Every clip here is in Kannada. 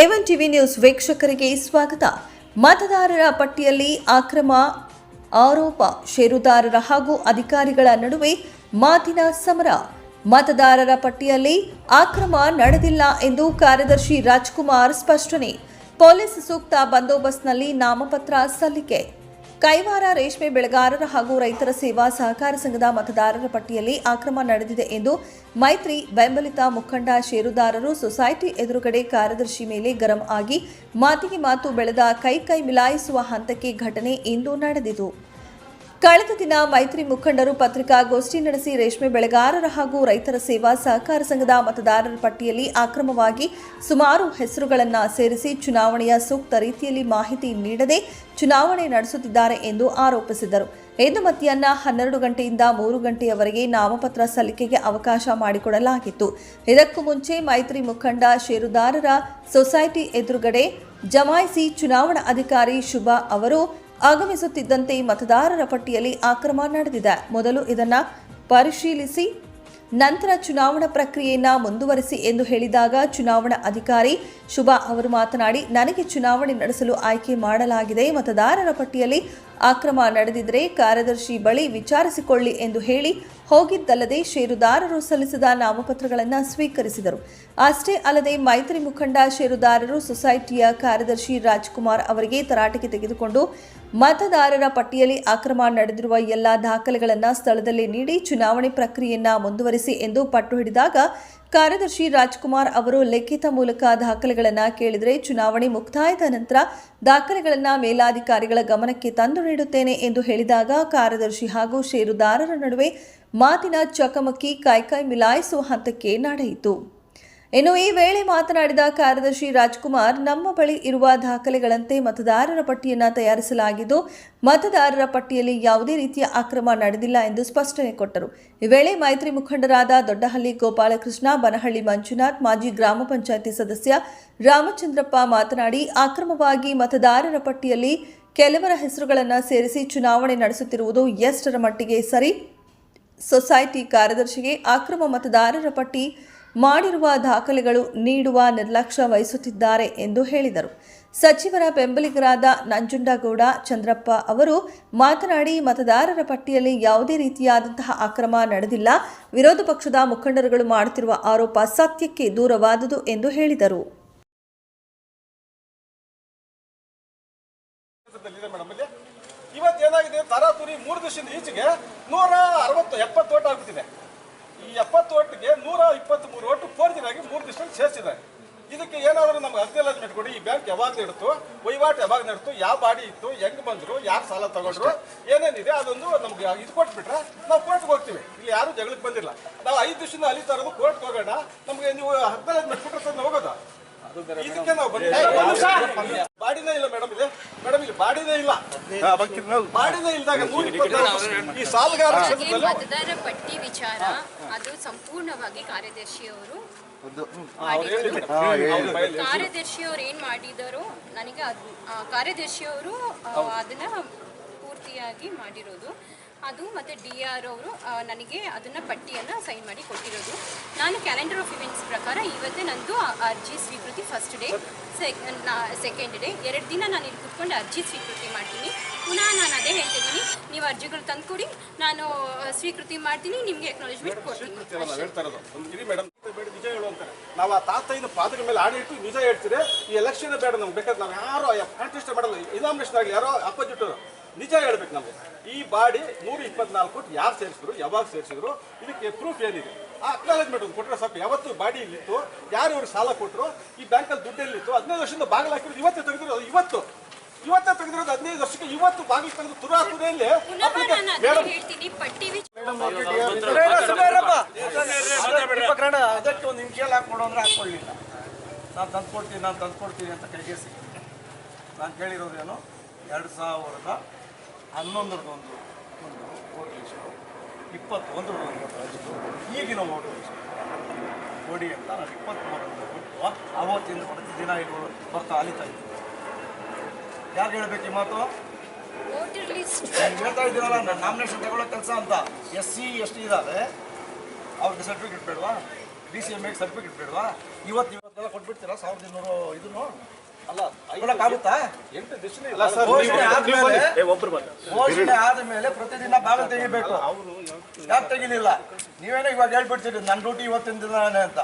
ಏವನ್ ಟಿವಿ ನ್ಯೂಸ್ ವೀಕ್ಷಕರಿಗೆ ಸ್ವಾಗತ. ಮತದಾರರ ಪಟ್ಟಿಯಲ್ಲಿ ಅಕ್ರಮ ಆರೋಪ, ಷೇರುದಾರರ ಹಾಗೂ ಅಧಿಕಾರಿಗಳ ನಡುವೆ ಮಾತಿನ ಸಮರ. ಮತದಾರರ ಪಟ್ಟಿಯಲ್ಲಿ ಅಕ್ರಮ ನಡೆದಿಲ್ಲ ಎಂದು ಕಾರ್ಯದರ್ಶಿ ರಾಜ್ಕುಮಾರ್ ಸ್ಪಷ್ಟನೆ. ಪೊಲೀಸ್ ಸೂಕ್ತ ಬಂದೋಬಸ್ತ್ನಲ್ಲಿ ನಾಮಪತ್ರ ಸಲ್ಲಿಕೆ. ಕೈವಾರ ರೇಷ್ಮೆ ಬೆಳೆಗಾರರ ಹಾಗೂ ರೈತರ ಸೇವಾ ಸಹಕಾರ ಸಂಘದ ಮತದಾರರ ಪಟ್ಟಿಯಲ್ಲಿ ಅಕ್ರಮ ನಡೆದಿದೆ ಎಂದು ಮೈತ್ರಿ ಬೆಂಬಲಿತ ಮುಖಂಡ ಷೇರುದಾರರು ಸೊಸೈಟಿ ಎದುರುಗಡೆ ಕಾರ್ಯದರ್ಶಿ ಮೇಲೆ ಗರಂ ಆಗಿ ಮಾತಿಗೆ ಮಾತು ಬೆಳೆದ ಕೈ ಕೈ ಮಿಲಾಯಿಸುವ ಹಂತಕ್ಕೆ ಘಟನೆ ಇಂದು ನಡೆದಿತು. ಕಳೆದ ದಿನ ಮೈತ್ರಿ ಮುಖಂಡರು ಪತ್ರಿಕಾಗೋಷ್ಠಿ ನಡೆಸಿ ರೇಷ್ಮೆ ಬೆಳೆಗಾರರ ಹಾಗೂ ರೈತರ ಸೇವಾ ಸಹಕಾರ ಸಂಘದ ಮತದಾರರ ಪಟ್ಟಿಯಲ್ಲಿ ಅಕ್ರಮವಾಗಿ ಸುಮಾರು ಹೆಸರುಗಳನ್ನು ಸೇರಿಸಿ ಚುನಾವಣೆಯ ಸೂಕ್ತ ರೀತಿಯಲ್ಲಿ ಮಾಹಿತಿ ನೀಡದೆ ಚುನಾವಣೆ ನಡೆಸುತ್ತಿದ್ದಾರೆ ಎಂದು ಆರೋಪಿಸಿದರು ಇಂದು ಮಧ್ಯಾಹ್ನ ಹನ್ನೆರಡು ಗಂಟೆಯಿಂದ ಮೂರು ಗಂಟೆಯವರೆಗೆ ನಾಮಪತ್ರ ಸಲ್ಲಿಕೆಗೆ ಅವಕಾಶ ಮಾಡಿಕೊಡಲಾಗಿತ್ತು. ಇದಕ್ಕೂ ಮುಂಚೆ ಮೈತ್ರಿ ಮುಖಂಡ ಷೇರುದಾರರ ಸೊಸೈಟಿ ಎದುರುಗಡೆ ಜಮಾಯಿಸಿ ಚುನಾವಣಾ ಅಧಿಕಾರಿ ಶುಭಾ ಅವರು ಆಗಮಿಸುತ್ತಿದ್ದಂತೆ ಮತದಾರರ ಪಟ್ಟಿಯಲ್ಲಿ ಅಕ್ರಮ ನಡೆದಿದೆ. ಮೊದಲು ಇದನ್ನು ಪರಿಶೀಲಿಸಿ, ನಂತರ ಚುನಾವಣಾ ಪ್ರಕ್ರಿಯೆಯನ್ನ ಮುಂದುವರಿಸಿ ಎಂದು ಹೇಳಿದಾಗ ಚುನಾವಣಾ ಅಧಿಕಾರಿ ಶುಭಾ ಅವರು ಮಾತನಾಡಿ, ನನಗೆ ಚುನಾವಣೆ ನಡೆಸಲು ಆಯ್ಕೆ ಮಾಡಲಾಗಿದೆ. ಮತದಾರರ ಪಟ್ಟಿಯಲ್ಲಿ ಅಕ್ರಮ ನಡೆದಿದ್ದರೆ ಕಾರ್ಯದರ್ಶಿ ಬಳಿ ವಿಚಾರಿಸಿಕೊಳ್ಳಿ ಎಂದು ಹೇಳಿ ಹೋಗಿದ್ದಲ್ಲದೆ ಷೇರುದಾರರು ಸಲ್ಲಿಸಿದ ನಾಮಪತ್ರಗಳನ್ನು ಸ್ವೀಕರಿಸಿದರು. ಅಷ್ಟೇ ಅಲ್ಲದೆ ಮೈತ್ರಿ ಮುಖಂಡ, ಷೇರುದಾರರು, ಸೊಸೈಟಿಯ ಕಾರ್ಯದರ್ಶಿ ರಾಜ್ಕುಮಾರ್ ಅವರಿಗೆ ತರಾಟೆಗೆ ತೆಗೆದುಕೊಂಡು ಮತದಾರರ ಪಟ್ಟಿಯಲ್ಲಿ ಅಕ್ರಮ ನಡೆದಿರುವ ಎಲ್ಲ ದಾಖಲೆಗಳನ್ನು ಸ್ಥಳದಲ್ಲಿ ನೀಡಿ ಚುನಾವಣೆ ಪ್ರಕ್ರಿಯೆಯನ್ನ ಮುಂದುವರಿಸಿ ಎಂದು ಪಟ್ಟು ಹಿಡಿದಾಗ ಕಾರ್ಯದರ್ಶಿ ರಾಜ್ಕುಮಾರ್ ಅವರು ಲಿಖಿತ ಮೂಲಕ ದಾಖಲೆಗಳನ್ನು ಕೇಳಿದರೆ ಚುನಾವಣೆ ಮುಕ್ತಾಯದ ನಂತರ ದಾಖಲೆಗಳನ್ನು ಮೇಲಾಧಿಕಾರಿಗಳ ಗಮನಕ್ಕೆ ತಂದು ನೀಡುತ್ತೇನೆ ಎಂದು ಹೇಳಿದಾಗ ಕಾರ್ಯದರ್ಶಿ ಹಾಗೂ ಷೇರುದಾರರ ನಡುವೆ ಮಾತಿನ ಚಕಮಕಿ, ಕೈಕೈ ಮಿಲಾಯಿಸುವ ಹಂತಕ್ಕೆ ನಡೆಯಿತು. ಇನ್ನು ಈ ವೇಳೆ ಮಾತನಾಡಿದ ಕಾರ್ಯದರ್ಶಿ ರಾಜ್ಕುಮಾರ್, ನಮ್ಮ ಬಳಿ ಇರುವ ದಾಖಲೆಗಳಂತೆ ಮತದಾರರ ಪಟ್ಟಿಯನ್ನು ತಯಾರಿಸಲಾಗಿದ್ದು, ಮತದಾರರ ಪಟ್ಟಿಯಲ್ಲಿ ಯಾವುದೇ ರೀತಿಯ ಅಕ್ರಮ ನಡೆದಿಲ್ಲ ಎಂದು ಸ್ಪಷ್ಟನೆ ಕೊಟ್ಟರು. ಈ ವೇಳೆ ಮೈತ್ರಿ ಮುಖಂಡರಾದ ದೊಡ್ಡಹಳ್ಳಿ ಗೋಪಾಲಕೃಷ್ಣ, ಬನಹಳ್ಳಿ ಮಂಜುನಾಥ್, ಮಾಜಿ ಗ್ರಾಮ ಪಂಚಾಯಿತಿ ಸದಸ್ಯ ರಾಮಚಂದ್ರಪ್ಪ ಮಾತನಾಡಿ, ಅಕ್ರಮವಾಗಿ ಮತದಾರರ ಪಟ್ಟಿಯಲ್ಲಿ ಕೆಲವರ ಹೆಸರುಗಳನ್ನು ಸೇರಿಸಿ ಚುನಾವಣೆ ನಡೆಸುತ್ತಿರುವುದು ಎಷ್ಟರ ಮಟ್ಟಿಗೆ ಸರಿ? ಸೊಸೈಟಿ ಕಾರ್ಯದರ್ಶಿಗೆ ಅಕ್ರಮ ಮತದಾರರ ಪಟ್ಟಿ ಮಾಡಿರುವ ದಾಖಲೆಗಳು ನೀಡುವ ನಿರ್ಲಕ್ಷ್ಯ ವಹಿಸುತ್ತಿದ್ದಾರೆ ಎಂದು ಹೇಳಿದರು. ಸಚಿವರ ಬೆಂಬಲಿಗರಾದ ನಂಜುಂಡಗೌಡ, ಚಂದ್ರಪ್ಪ ಅವರು ಮಾತನಾಡಿ, ಮತದಾರರ ಪಟ್ಟಿಯಲ್ಲಿ ಯಾವುದೇ ರೀತಿಯಾದಂತಹ ಅಕ್ರಮ ನಡೆದಿಲ್ಲ. ವಿರೋಧ ಪಕ್ಷದ ಮುಖಂಡರುಗಳು ಮಾಡುತ್ತಿರುವ ಆರೋಪ ಸತ್ಯಕ್ಕೆ ದೂರವಾದುದು ಎಂದು ಹೇಳಿದರು ಇದೆ ಮೇಡಮ್ ಇಲ್ಲಿ ಇವತ್ತು ಏನಾಗಿದೆ ತರಾತುರಿ ಮೂರು ದಿವಸದಿಂದ ಈಚೆಗೆ ನೂರ ಅರವತ್ತು ಎಪ್ಪತ್ತು ಓಟ್ ಆಗ್ಬಿಟ್ಟಿದೆ. ಈ ಎಪ್ಪತ್ತು ಓಟ್ಗೆ ನೂರ ಇಪ್ಪತ್ತ್ ಮೂರು ಓಟು ಫೋರ್ಜಿನಾಗಿ ಮೂರು ದಿವಸದಲ್ಲಿ ಸೇರಿಸಿದ್ದಾರೆ. ಇದಕ್ಕೆ ಏನಾದರೂ ನಮ್ಗೆ ಅಕ್ನಾಲಜ್ಮೆಂಟ್ ಕೊಡಿ ಈ ಬ್ಯಾಂಕ್ ಯಾವಾಗ ನಡೆತು ವಹಿವಾಟು ಯಾವಾಗ ನಡೆತು ಯಾವ ಬಾಡಿ ಇತ್ತು ಹೆಂಗ್ ಬಂದ್ರು ಯಾರು ಸಾಲ ತಗೊಂಡ್ರು ಏನೇನಿದೆ ಅದೊಂದು ನಮ್ಗೆ ಇದು ಕೊಟ್ಬಿಟ್ರೆ ನಾವು ಕೋರ್ಟ್ಗೆ ಹೋಗ್ತೀವಿ. ಇಲ್ಲಿ ಯಾರು ಜಗಳಕ್ಕೆ ಬಂದಿಲ್ಲ. ನಾವು ಐದು ದಿವಸದಿಂದ ಅಲ್ಲಿ ತರೋದು ಕೋರ್ಟ್ಗೆ ಹೋಗೋಣ. ನಮಗೆ ನೀವು ಕೊಟ್ಟರೆ ತಂದು ಹೋಗೋದು? ಇದಕ್ಕೆ ನಾವು ಬಂದಿದ್ದೀವಿ ಬಾಡಿನೇ ಇಲ್ಲ ಮೇಡಮ್ ಇದೆ. ಮೇಡಮ್ ಇಲ್ಲಿ ಬಾಡಿನೇ ಇಲ್ಲ. ಬಾಡಿನೇ ಇಲ್ದಾಗ ನೂರ ಇಪ್ಪತ್ನಾಲ್ಕು ಈ ಸಾಲಗಾರ ಮತದಾರ ಪಟ್ಟಿ ವಿಚಾರ ಅದು ಸಂಪೂರ್ಣವಾಗಿ ಕಾರ್ಯದರ್ಶಿಯವರು ಕಾರ್ಯದರ್ಶಿಯವರು ಏನ್ ಮಾಡಿದಾರೋ ನನಗೆ ಅದು ಕಾರ್ಯದರ್ಶಿಯವರು ಅದನ್ನ ಪೂರ್ತಿಯಾಗಿ ಮಾಡಿರೋದು. ಅದು ಮತ್ತು ಡಿ ಆರ್ ಅವರು ನನಗೆ ಅದನ್ನು ಪಟ್ಟಿಯನ್ನು ಸೈನ್ ಮಾಡಿ ಕೊಟ್ಟಿರೋದು. ನಾನು ಕ್ಯಾಲೆಂಡರ್ ಆಫ್ ಇವೆಂಟ್ಸ್ ಪ್ರಕಾರ ಇವತ್ತೇ ನಂದು ಅರ್ಜಿ ಸ್ವೀಕೃತಿ ಫಸ್ಟ್ ಡೇ ಸೆಕೆಂಡ್ ಡೇ ಎರಡು ದಿನ ನಾನು ಇಲ್ಲಿ ಕುತ್ಕೊಂಡು ಅರ್ಜಿ ಸ್ವೀಕೃತಿ ಮಾಡ್ತೀನಿ. ಪುನಃ ನಾನು ಅದೇ ಹೇಳ್ತಿದ್ದೀನಿ ನೀವು ಅರ್ಜಿಗಳು ತಂದುಕೊಡಿ ನಾನು ಸ್ವೀಕೃತಿ ಮಾಡ್ತೀನಿ ನಿಮಗೆ ಎಕ್ನಾಲಜ್ಮೆಂಟ್ ಕೊಡ್ತೀನಿ. ನಾವು ಆ ತಾತಯ್ಯನ ಪಾದಗಳ ಮೇಲೆ ಆಡಿಟ್ಟು ನಿಜ ಹೇಳ್ತೀರಿ ಈ ಎಲೆಕ್ಷನ್ ಬೇಡ ನಮ್ಗೆ. ಬೇಕಾದ್ರೆ ನಾವು ಯಾರೋ ಮಾಡಲ್ಲ. ಇನಾಮಿನೇಷನ್ ಆಗಲಿ ಯಾರೋ ಅಪೋಸಿಟ್ ನಿಜ ಹೇಳ್ಬೇಕು ನಮಗೆ. ಈ ಬಾಡಿ ನೂರ ಇಪ್ಪತ್ನಾಲ್ಕು ಕೋಟಿ ಯಾರು ಸೇರಿಸಿದ್ರು ಯಾವಾಗ ಸೇರಿಸಿದ್ರು ಇದಕ್ಕೆ ಪ್ರೂಫ್ ಏನಿದೆ? ಆ ಅಕ್ನಾಲೇಜ್ಮೆಂಟ್ ಒಂದು ಕೊಟ್ಟರೆ ಸಾಕು. ಯಾವತ್ತು ಬಾಡಿ ಇಲ್ಲಿತ್ತು ಯಾರು ಇವ್ರಿಗೆ ಸಾಲ ಕೊಟ್ಟರು ಈ ಬ್ಯಾಂಕಲ್ಲಿ ದುಡ್ಡು ಎಲ್ಲಿತ್ತು ಹದಿನೈದು ವರ್ಷದಿಂದ ಬಾಗಿಲು ಹಾಕಿರೋದು ಇವತ್ತೇ ತೆಗೆದಿರೋದು ಇವತ್ತು. ಇವತ್ತೇ ತೆಗೆದಿರೋದು ಹದಿನೈದು ವರ್ಷಕ್ಕೆ ಇವತ್ತು ಬಾಗಿಲು ತೆಗೆದು ತುರಾ ವಿಚಾರ ಉಪಕರಣ ಅದಕ್ಕೆ ಒಂದು ನಿಮಿಷಲ್ಲಿ ಹಾಕ್ಕೊಡು ಅಂದ್ರೆ ಹಾಕ್ಕೊಳ್ಳಿಲ್ಲ. ನಾನು ತಂದ್ಕೊಡ್ತೀನಿ ನಾನು ತಂದ್ಕೊಡ್ತೀನಿ ಅಂತ ಕೈಗೆ ಸಿಕ್ಕಿದೆ ನಾನು ಕೇಳಿರೋದೇನು? ಎರಡು ಸಾವಿರದ ಹನ್ನೊಂದರದೊಂದು ಒಂದು ಲಿಸ್ಟು ಒಂದು ವೋಟ್ ಲಿಸ್ಟು ಈಗಿನ ಓಟ್ ಲಿಸ್ಟು ಕೊಡಿ ಅಂತ ನಾನು ಇಪ್ಪತ್ತ್ಮೂರರಿಂದ ಕೊಟ್ಟು ಅವತ್ತಿಂದ ಪ್ರತಿ ದಿನ ಇವರು ಬರ್ತಾ ಅಲಿತಾ ಇದ್ದೀನಿ. ಯಾರು ಹೇಳಬೇಕು ಈ ಮಾತು? ಹೇಳ್ತಾ ಇದ್ದೀರಲ್ಲ ನಾನು ನಾಮಿನೇಷನ್ ತಗೊಳ್ಳೋ ಕೆಲಸ ಅಂತ. ಎಸ್ ಸಿ ಎಸ್ ಟಿ ಇದ್ದಾರೆ ಅವ್ರಿಗೆ ಸರ್ಟಿಫಿಕೇಟ್ ಬೇಡವಾ? ಡಿ ಸಿ ಎಂ ಎಗೆ ಸರ್ಟಿಫಿಕೇಟ್ ಬೇಡವಾ? ಇವತ್ತು ಇವತ್ತೆಲ್ಲ ಕೊಟ್ಬಿಡ್ತೀರಾ? ಸಾವಿರದ ಇನ್ನೂರು ಇದನ್ನು? ಘೋಷಣೆ ಆದ್ಮೇಲೆ ಪ್ರತಿದಿನ ಬಾಗಿಲು ತೆಗಿಬೇಕು. ಯಾಕೆ ತೆಗಿಲಿಲ್ಲ? ನೀವೇನೋ ಇವಾಗ ಹೇಳ್ಬಿಡ್ತೀರಿ ನನ್ನ ಡ್ಯೂಟಿ ಇವತ್ತಿನ ದಿನ ಅಂತ.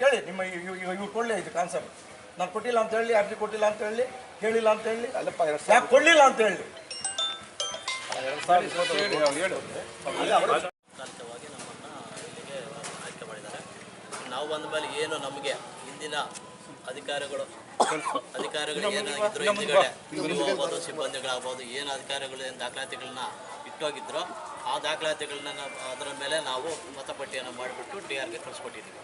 ಹೇಳಿ ನಿಮ್ಮ ಇವ ಕೊಳ್ಳೆ ಇದು ಕಾನ್ಸೆಪ್ಟ್ ನಾನು ಕೊಟ್ಟಿಲ್ಲ ಅಂತ ಹೇಳಿ ಅರ್ಜಿ ಕೊಟ್ಟಿಲ್ಲ ಅಂತ ಹೇಳಿ ಕೇಳಿಲ್ಲ ಅಂತ ಹೇಳಿ. ಅಲ್ಲಪ್ಪ ಎರಡು ಯಾಕೆ ಕೊಡ್ಲಿಲ್ಲ ಅಂತ ಹೇಳಿ? ನಾವು ಬಂದ ಮೇಲೆ ಏನು ನಮಗೆ ಹಿಂದಿನ ಅಧಿಕಾರಿಗಳು ಅಧಿಕಾರಿಗಳು ಏನಾಗಿದ್ರು ಹಿಂದ್ಗಡೆ ಹೋಗ್ಬೋದು ಸಿಬ್ಬಂದಿಗಳಾಗ್ಬೋದು ಏನು ಅಧಿಕಾರಿಗಳು ಏನು ದಾಖಲಾತಿಗಳನ್ನ ಇಟ್ಟೋಗಿದ್ರು ಆ ದಾಖಲಾತಿಗಳನ್ನ ಅದರ ಮೇಲೆ ನಾವು ಮತಪಟ್ಟಿಯನ್ನು ಮಾಡಿಬಿಟ್ಟು ಡಿ ಆರ್ಗೆ ಕಳಿಸ್ಕೊಟ್ಟಿದ್ದೀವಿ.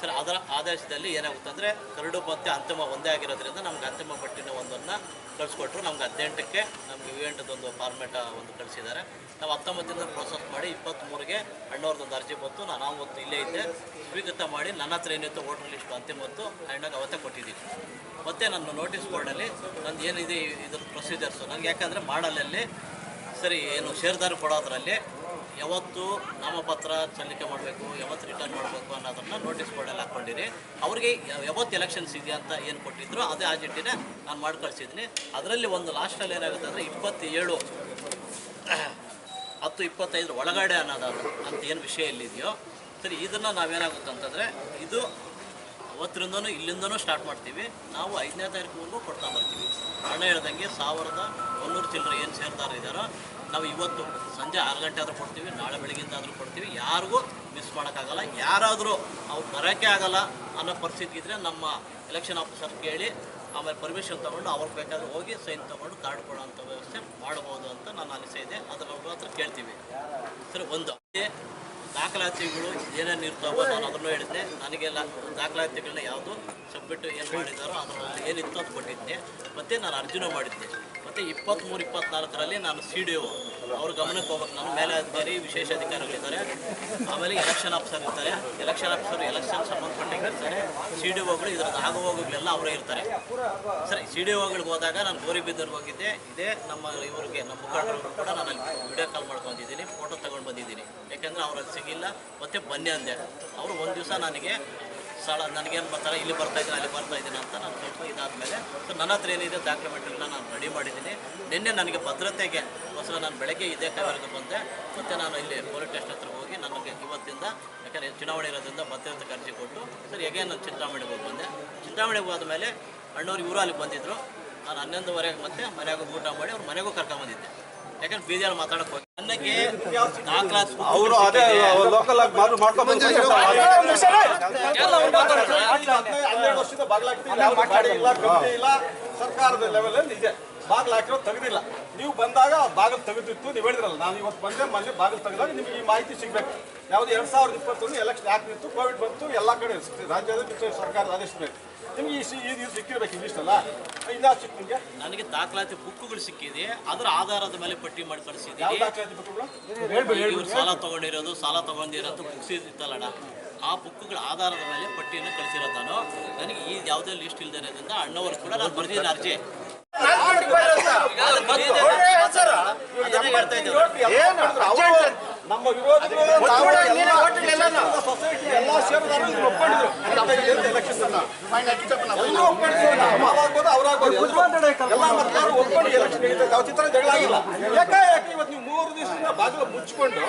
ಸರ್, ಅದರ ಆದೇಶದಲ್ಲಿ ಏನಾಗುತ್ತೆ ಅಂದರೆ ಕರಡು ಮತ್ತೆ ಅಂತಿಮ ಒಂದೇ ಆಗಿರೋದ್ರಿಂದ ನಮ್ಗೆ ಅಂತಿಮ ಪಟ್ಟಿನ ಒಂದನ್ನು ಕಳಿಸ್ಕೊಟ್ರು. ನಮ್ಗೆ ಹದಿನೆಂಟಕ್ಕೆ ನಮ್ಗೆ ಇವೆಂಟ್ದೊಂದು ಫಾರ್ಮೇಟ ಒಂದು ಕಳಿಸಿದ್ದಾರೆ. ನಾವು ಹತ್ತೊಂಬತ್ತರಿಂದ ಪ್ರೊಸೆಸ್ ಮಾಡಿ ಇಪ್ಪತ್ತ್ಮೂರಿಗೆ ಅಣ್ಣವ್ರದ್ದೊಂದು ಅರ್ಜಿ ಬಂತು. ನಾನು ಅವತ್ತು ಇಲ್ಲೇ ಇದ್ದೆ. ಸ್ವೀಕೃತ ಮಾಡಿ ನನ್ನ ಹತ್ರ ಏನಿತ್ತು ವೋಟರ್ ಲಿಸ್ಟ್ ಅಂತಿಮ ಹೊತ್ತು ಅಣ್ಣಗೆ ಅವತ್ತೇ ಕೊಟ್ಟಿದ್ದೀನಿ. ಮತ್ತು ನನ್ನ ನೋಟಿಸ್ ಬೋರ್ಡಲ್ಲಿ ನಂದು ಏನಿದೆ ಇದ್ರ ಪ್ರೊಸೀಜರ್ಸು ನನಗೆ ಯಾಕಂದರೆ ಮಾಡಲಲ್ಲಿ ಸರಿ ಏನು ಷೇರ್ದಾರು ಕೊಡೋದ್ರಲ್ಲಿ ಯಾವತ್ತು ನಾಮಪತ್ರ ಸಲ್ಲಿಕೆ ಮಾಡಬೇಕು, ಯಾವತ್ತು ರಿಟರ್ನ್ ಮಾಡಬೇಕು ಅನ್ನೋದನ್ನ ನೋಟಿಸ್ ಬೋರ್ಡಲ್ಲಿ ಹಾಕ್ಕೊಂಡಿರಿ. ಅವ್ರಿಗೆ ಯಾವ- ಯಾವತ್ತು ಎಲೆಕ್ಷನ್ಸ್ ಇದೆಯಾ ಅಂತ ಏನು ಕೊಟ್ಟಿದ್ರು, ಅದೇ ಆಜಿಟ್ಟಿನೇ ನಾನು ಮಾಡಿ ಕಳಿಸಿದ್ದೀನಿ ಅದರಲ್ಲಿ ಒಂದು ಲಾಸ್ಟಲ್ಲಿ ಏನಾಗುತ್ತೆ ಅಂದರೆ ಇಪ್ಪತ್ತೇಳು, ಹತ್ತು ಇಪ್ಪತ್ತೈದರ ಒಳಗಡೆ ಅನ್ನೋದು ಅಂತ ಏನು ವಿಷಯ ಎಲ್ಲಿದೆಯೋ ಸರಿ, ಇದನ್ನು ನಾವೇನಾಗುತ್ತೆ ಅಂತಂದರೆ ಇದು ಅವತ್ತರಿಂದನೂ ಇಲ್ಲಿಂದನೂ ಸ್ಟಾರ್ಟ್ ಮಾಡ್ತೀವಿ. ನಾವು ಐದನೇ ತಾರೀಕುವರೆಗೂ ಕೊಡ್ತಾ ಬರ್ತೀವಿ. ಹಣ ಹೇಳ್ದಂಗೆ ಸಾವಿರದ ಒಂದೂರು ಚಿಲ್ಲರೆ ಏನು ಸೇರ್ತಾರೆ ಇದ್ದಾರೋ ನಾವು ಇವತ್ತು ಸಂಜೆ ಆರು ಗಂಟೆ ಆದರೂ ಕೊಡ್ತೀವಿ, ನಾಳೆ ಬೆಳಗ್ಗೆಯಿಂದ ಆದರೂ ಕೊಡ್ತೀವಿ. ಯಾರಿಗೂ ಮಿಸ್ ಮಾಡೋಕ್ಕಾಗಲ್ಲ. ಯಾರಾದರೂ ಅವ್ರು ಬರೋಕ್ಕೆ ಆಗಲ್ಲ ಅನ್ನೋ ಪರಿಸ್ಥಿತಿ ಇದ್ದರೆ ನಮ್ಮ ಎಲೆಕ್ಷನ್ ಆಫೀಸರ್ ಕೇಳಿ ಆಮೇಲೆ ಪರ್ಮಿಷನ್ ತೊಗೊಂಡು ಅವ್ರಿಗೆ ಬೇಕಾದ್ರೆ ಹೋಗಿ ಸೈನ್ ತೊಗೊಂಡು ಕಾರ್ಡ್ ಕೊಡೋಂಥ ವ್ಯವಸ್ಥೆ ಮಾಡ್ಬೋದು ಅಂತ ನನ್ನ ಅನಿಸೆ ಇದೆ. ಅದರ ಅವ್ರ ಹತ್ರ ಕೇಳ್ತೀವಿ. ಸರಿ, ಒಂದು. ದಾಖಲಾತಿಗಳು ಏನೇನು ಇರ್ತಾವೋ ನಾನು ಅದನ್ನು ಹೇಳಿದ್ದೆ. ನನಗೆಲ್ಲ ದಾಖಲಾತಿಗಳನ್ನ ಯಾವುದು ಸಬ್ಮಿಟ್ ಏನು ಮಾಡಿದಾರೋ ಅದರ ಏನಿತ್ತು ಅದು ಕೊಟ್ಟಿದ್ದೆ. ಮತ್ತು ನಾನು ಅರ್ಜಿನೂ ಮಾಡಿದ್ದೆ. ಮತ್ತು ಇಪ್ಪತ್ತ್ಮೂರು ಇಪ್ಪತ್ನಾಲ್ಕರಲ್ಲಿ ನಾನು ಸಿ ಡಿ ಒ ಅವ್ರ ಗಮನಕ್ಕೆ ಹೋಗ್ಬೇಕು ನಾನು ಮೇಲೆ ಅಧಿಕಾರಿ, ವಿಶೇಷ ಅಧಿಕಾರಿಗಳಿದ್ದಾರೆ. ಆಮೇಲೆ ಎಲೆಕ್ಷನ್ ಆಫೀಸರ್ ಇರ್ತಾರೆ. ಎಲೆಕ್ಷನ್ ಆಫೀಸರ್ ಎಲೆಕ್ಷನ್ ಸಂಬಂಧಪಟ್ಟಿರ್ತಾರೆ ಸಿ ಡಿ ಒಗಳು ಇದ್ರದ್ದು ಆಗ ಹೋಗೋಗ್ಲೆಲ್ಲ ಅವರೇ ಇರ್ತಾರೆ. ಸರಿ ಸಿ ಡಿ ಒಗಳಿಗೆ ಹೋದಾಗ ನಾನು ಗೋರಿಬಿದ್ದರ್ಗೆ ಹೋಗಿದ್ದೆ ಇದೇ ನಮ್ಮ ಇವರಿಗೆ, ನಮ್ಮ ಮುಖಂಡರು ಕೂಡ ನಾನು ವಿಡಿಯೋ ಕಾಲ್ ಮಾಡ್ಕೊಂಡಿದ್ದೀನಿ ಫೋಟೋ ತೊಗೊಂಡು ಬಂದಿದ್ದೀನಿ. ಯಾಕೆಂದರೆ ಅವ್ರು ಅಲ್ಲಿ ಸಿಗಿಲ್ಲ. ಮತ್ತೆ ಬನ್ನಿ ಅಂದೆ. ಅವರು ಒಂದು ದಿವಸ ನನಗೆ ಸ್ಥಳ ನನಗೇನು ಬರ್ತಾರೆ, ಇಲ್ಲಿ ಬರ್ತಾ ಇದ್ದೀನಿ, ಅಲ್ಲಿ ಬರ್ತಾ ಇದ್ದೀನಿ ಅಂತ ನಾನು ಸ್ವಲ್ಪ ಇದಾದಮೇಲೆ ಸೊ ನನ್ನ ಹತ್ರ ಏನಿದೆ ಡಾಕ್ಯುಮೆಂಟ್ಗಳನ್ನ ನಾನು ರೆಡಿ ಮಾಡಿದ್ದೀನಿ. ನಿನ್ನೆ ನನಗೆ ಭದ್ರತೆಗೆ ಹೊಸ ನಾನು ಬೆಳಗ್ಗೆ ಇದೇ ಕಾವೇರಿಗೆ ಬಂದೆ. ಮತ್ತು ನಾನು ಇಲ್ಲಿ ಪೊಲೀಸ್ ಸ್ಟೇಷನ್ ಹತ್ರ ಹೋಗಿ ನನಗೆ ಇವತ್ತಿಂದ, ಯಾಕಂದರೆ ಚುನಾವಣೆ ಇರೋದ್ರಿಂದ ಭದ್ರತೆ ಅರ್ಜಿ ಕೊಟ್ಟು, ಸರ್, ಹೇಗೆ ನಾನು ಚಿಂತಾಮಣಿಗೆ ಹೋಗಿ ಬಂದೆ. ಚಿಂತಾಮಣಿಗೆ ಹೋದ್ಮೇಲೆ ಅಣ್ಣವ್ರು ಇವರು ಅಲ್ಲಿಗೆ ಬಂದಿದ್ದರು ನಾನು ಹನ್ನೊಂದುವರೆಗೆ ಮತ್ತೆ ಮನೆಗೂ ಊಟ ಮಾಡಿ ಅವ್ರ ಮನೆಗೂ ಕರ್ಕೊಂಬಂದಿದ್ದೆ ಯಾಕಂದ್ರೆ ಬೀದಿಯಲ್ಲಿ ಮಾತಾಡಕ್ಕೆ ಹೋಗಿ. ನನಗೆ ದಾಖಲಾತಿ ಅವರು ಅದೇ ಲೋಕಲ್ ಆಗಿ ಮಾರು ಮಾಡ್ಕೊಂಡ್ ಹನ್ನೆರಡು ವರ್ಷದ ಇಲ್ಲ ಸರ್ಕಾರದ ಲೆವೆಲ್ ಅಲ್ಲಿ ಇದೆ. ಬಾಗ್ಲು ಹಾಕಿರೋ ತೆಗೆದಿಲ್ಲ. ನೀವು ಬಂದಾಗ ಬಾಗಿಲು ತೆಗೆದಿತ್ತು ನೀವು ಹೇಳಿದ್ರಲ್ಲ ನಾನು ಇವತ್ತು ಬಂದೆ ಮೊನ್ನೆ ಬಾಗಿಲು ತೆಗೆದಾಗ ನಿಮಗೆ ಈ ಮಾಹಿತಿ ಸಿಗಬೇಕು. ಯಾವುದು ಎರಡು ಸಾವಿರದ ಇಪ್ಪತ್ತೊಂದು ಎಲೆಕ್ಷನ್ ಆಗ್ತಿತ್ತು ಕೋವಿಡ್ ಬಂತು ಎಲ್ಲ ಕಡೆ ರಾಜ್ಯದ ಸರ್ಕಾರ ಸರ್ಕಾರದ ಆದೇಶ ಮೇಲೆ ನಿಮ್ಗೆ ಈ ಸಿ- ಇದು ಸಿಕ್ಕಿರ್ಬೇಕು ಇದಿಷ್ಟಲ್ಲ ಇನ್ನ ಸಿಕ್ ನಿಮಗೆ? ನನಗೆ ದಾಖಲಾತಿ ಬುಕ್ಗಳು ಸಿಕ್ಕಿದೆ. ಅದರ ಆಧಾರದ ಮೇಲೆ ಪಟ್ಟಿ ಮಾಡಿ ಕಳಿಸಿದ್ದೀವಿ ಕಳಿಸಿದ್ದೀನಿ ದಾಖಲಾತಿ ಬೇಕುಗಳು ಇವ್ರು ಸಾಲ ತಗೊಂಡಿರೋದು ಸಾಲ ತಗೊಂಡಿರೋದು ಬುಕ್ಸ್ ಇತ್ತಲ್ಲಣ್ಣ. ಆ ಬುಕ್ಗಳ ಆಧಾರದ ಮೇಲೆ ಪಟ್ಟಿಯನ್ನು ಕಳಿಸಿರೋದು ನಾನು. ನನಗೆ ಈ ಯಾವುದೇ ಲಿಸ್ಟ್ ಇಲ್ಲದೆ ಇರೋದ್ರಿಂದ ಅಣ್ಣವರು ಕೂಡ ನಾನು ಬರ್ತೀನಿ ಅರ್ಜಿ. ಅದನ್ನೇ ನಮ್ಮ ವಿರೋಧಿಗಳು ನಾವು ಎಲ್ಲ ಸೊಸೈಟಿ ಎಲ್ಲ ಇದನ್ನ ಒಪ್ಕೊಂಡಿದ್ರು. ಎಲ್ಲರೂ ಒಪ್ಕೊಂಡಿದ್ರು. ನಾವು ಅವಾಗ್ಬೋದು ಅವ್ರಾಗ್ಬೋದು ಎಲ್ರು. ಎಲ್ಲ ಮತದಾರರು ಒಪ್ಕೊಂಡು ಎಲೆಕ್ಷನ್ ನಡೀತೈತೆ ಯಾವ ಚಿತ್ರ ಜಗಳ ಆಗಿಲ್ಲ ಯಾಕೆ ಯಾಕೆ ಇವತ್ತು ನೀವು ಮೂರು ದಿವಸದಿಂದ ಬಾಗಿಲು ಮುಚ್ಚಿಕೊಂಡು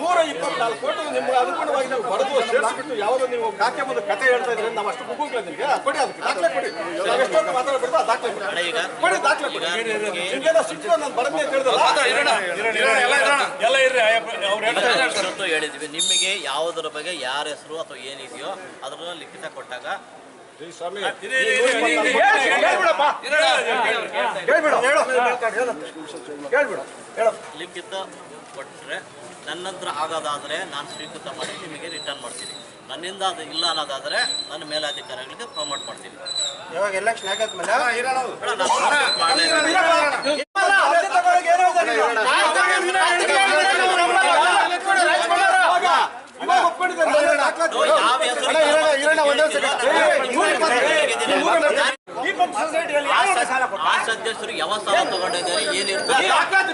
ನೂರ ಇಪ್ಪತ್ನಾಲ್ಕು ಕೋಟಿ ನಿಮ್ಗೆ ಅನುಗುಣವಾಗಿ ನಾವು ಬರೆದು ಸೇರಿಸ್ಬಿಟ್ಟು ಯಾವುದೋ ನೀವು ಕಾಕೆ ಬಂದು ಕತೆ ಹೇಳ್ತಾ ಇದ್ರೆ ನಾವು ಅಷ್ಟು ಗುಗ್ಗುಗಳ ನಿಮಗೆ. ಕೊಡಿ ಅದಕ್ಕೆ ದಾಖಲೆ ಕೊಡಿ. ನಾವು ಎಷ್ಟೊತ್ತು ಮಾತಾಡ್ಬಿಡ್ತು ಆ ದಾಖಲೆ ಕೊಡಿ. ಕೊಡಿ ದಾಖಲೆ ಕೊಡಿ. ನಿಮ್ಗೆಲ್ಲ ಸಿಕ್ತು ನಾನು ಬರದ್ನೇ ತಿಳಿದಲ್ಲ ಇವತ್ತು ಹೇಳಿದ್ವಿ. ನಿಮಗೆ ಯಾವುದರ ಬಗ್ಗೆ ಯಾರ ಹೆಸರು ಅಥವಾ ಏನಿದೆಯೋ ಅದರ ಲಿಖಿತ ಕೊಟ್ಟಾಗ ಸ್ವಾಮಿ ಹೇಳ್ಬಿಡು. ಹೇಳು. ಲಿಖಿತ ಕೊಟ್ಟರೆ ನನ್ನ ಹತ್ರ ಆಗೋದಾದರೆ ನಾನು ಸ್ವೀಕೃತ ಮಾಡಿ ನಿಮಗೆ ರಿಟರ್ನ್ ಮಾಡ್ತೀನಿ. ನನ್ನಿಂದ ಅದು ಇಲ್ಲ ಅನ್ನೋದಾದರೆ ನನ್ನ ಮೇಲಾಧಿಕಾರಿಗಳಿಗೆ ಪ್ರಮೋಟ್ ಮಾಡ್ತೀನಿ. ಇವಾಗ ಎಲೆಕ್ಷನ್ ಆಗಾದ್ಮೇಲೆ ಬೇಡ, ನಾನು promote ಮಾಡಲೇ ಇಲ್ಲ. ಇವಾಗ ಒಪ್ಕೊಂಡಿದ್ದಾರೆ ದಾಖಲಾತಿ ಯಾವ ಹೆಸರು ಆ ಸದಸ್ಯರು ಯಾವ ಸಾಲ ತಗೊಂಡಿದ್ದಾರೆ ಏನಿರ್ತದೆ ದಾಖಲಾತಿ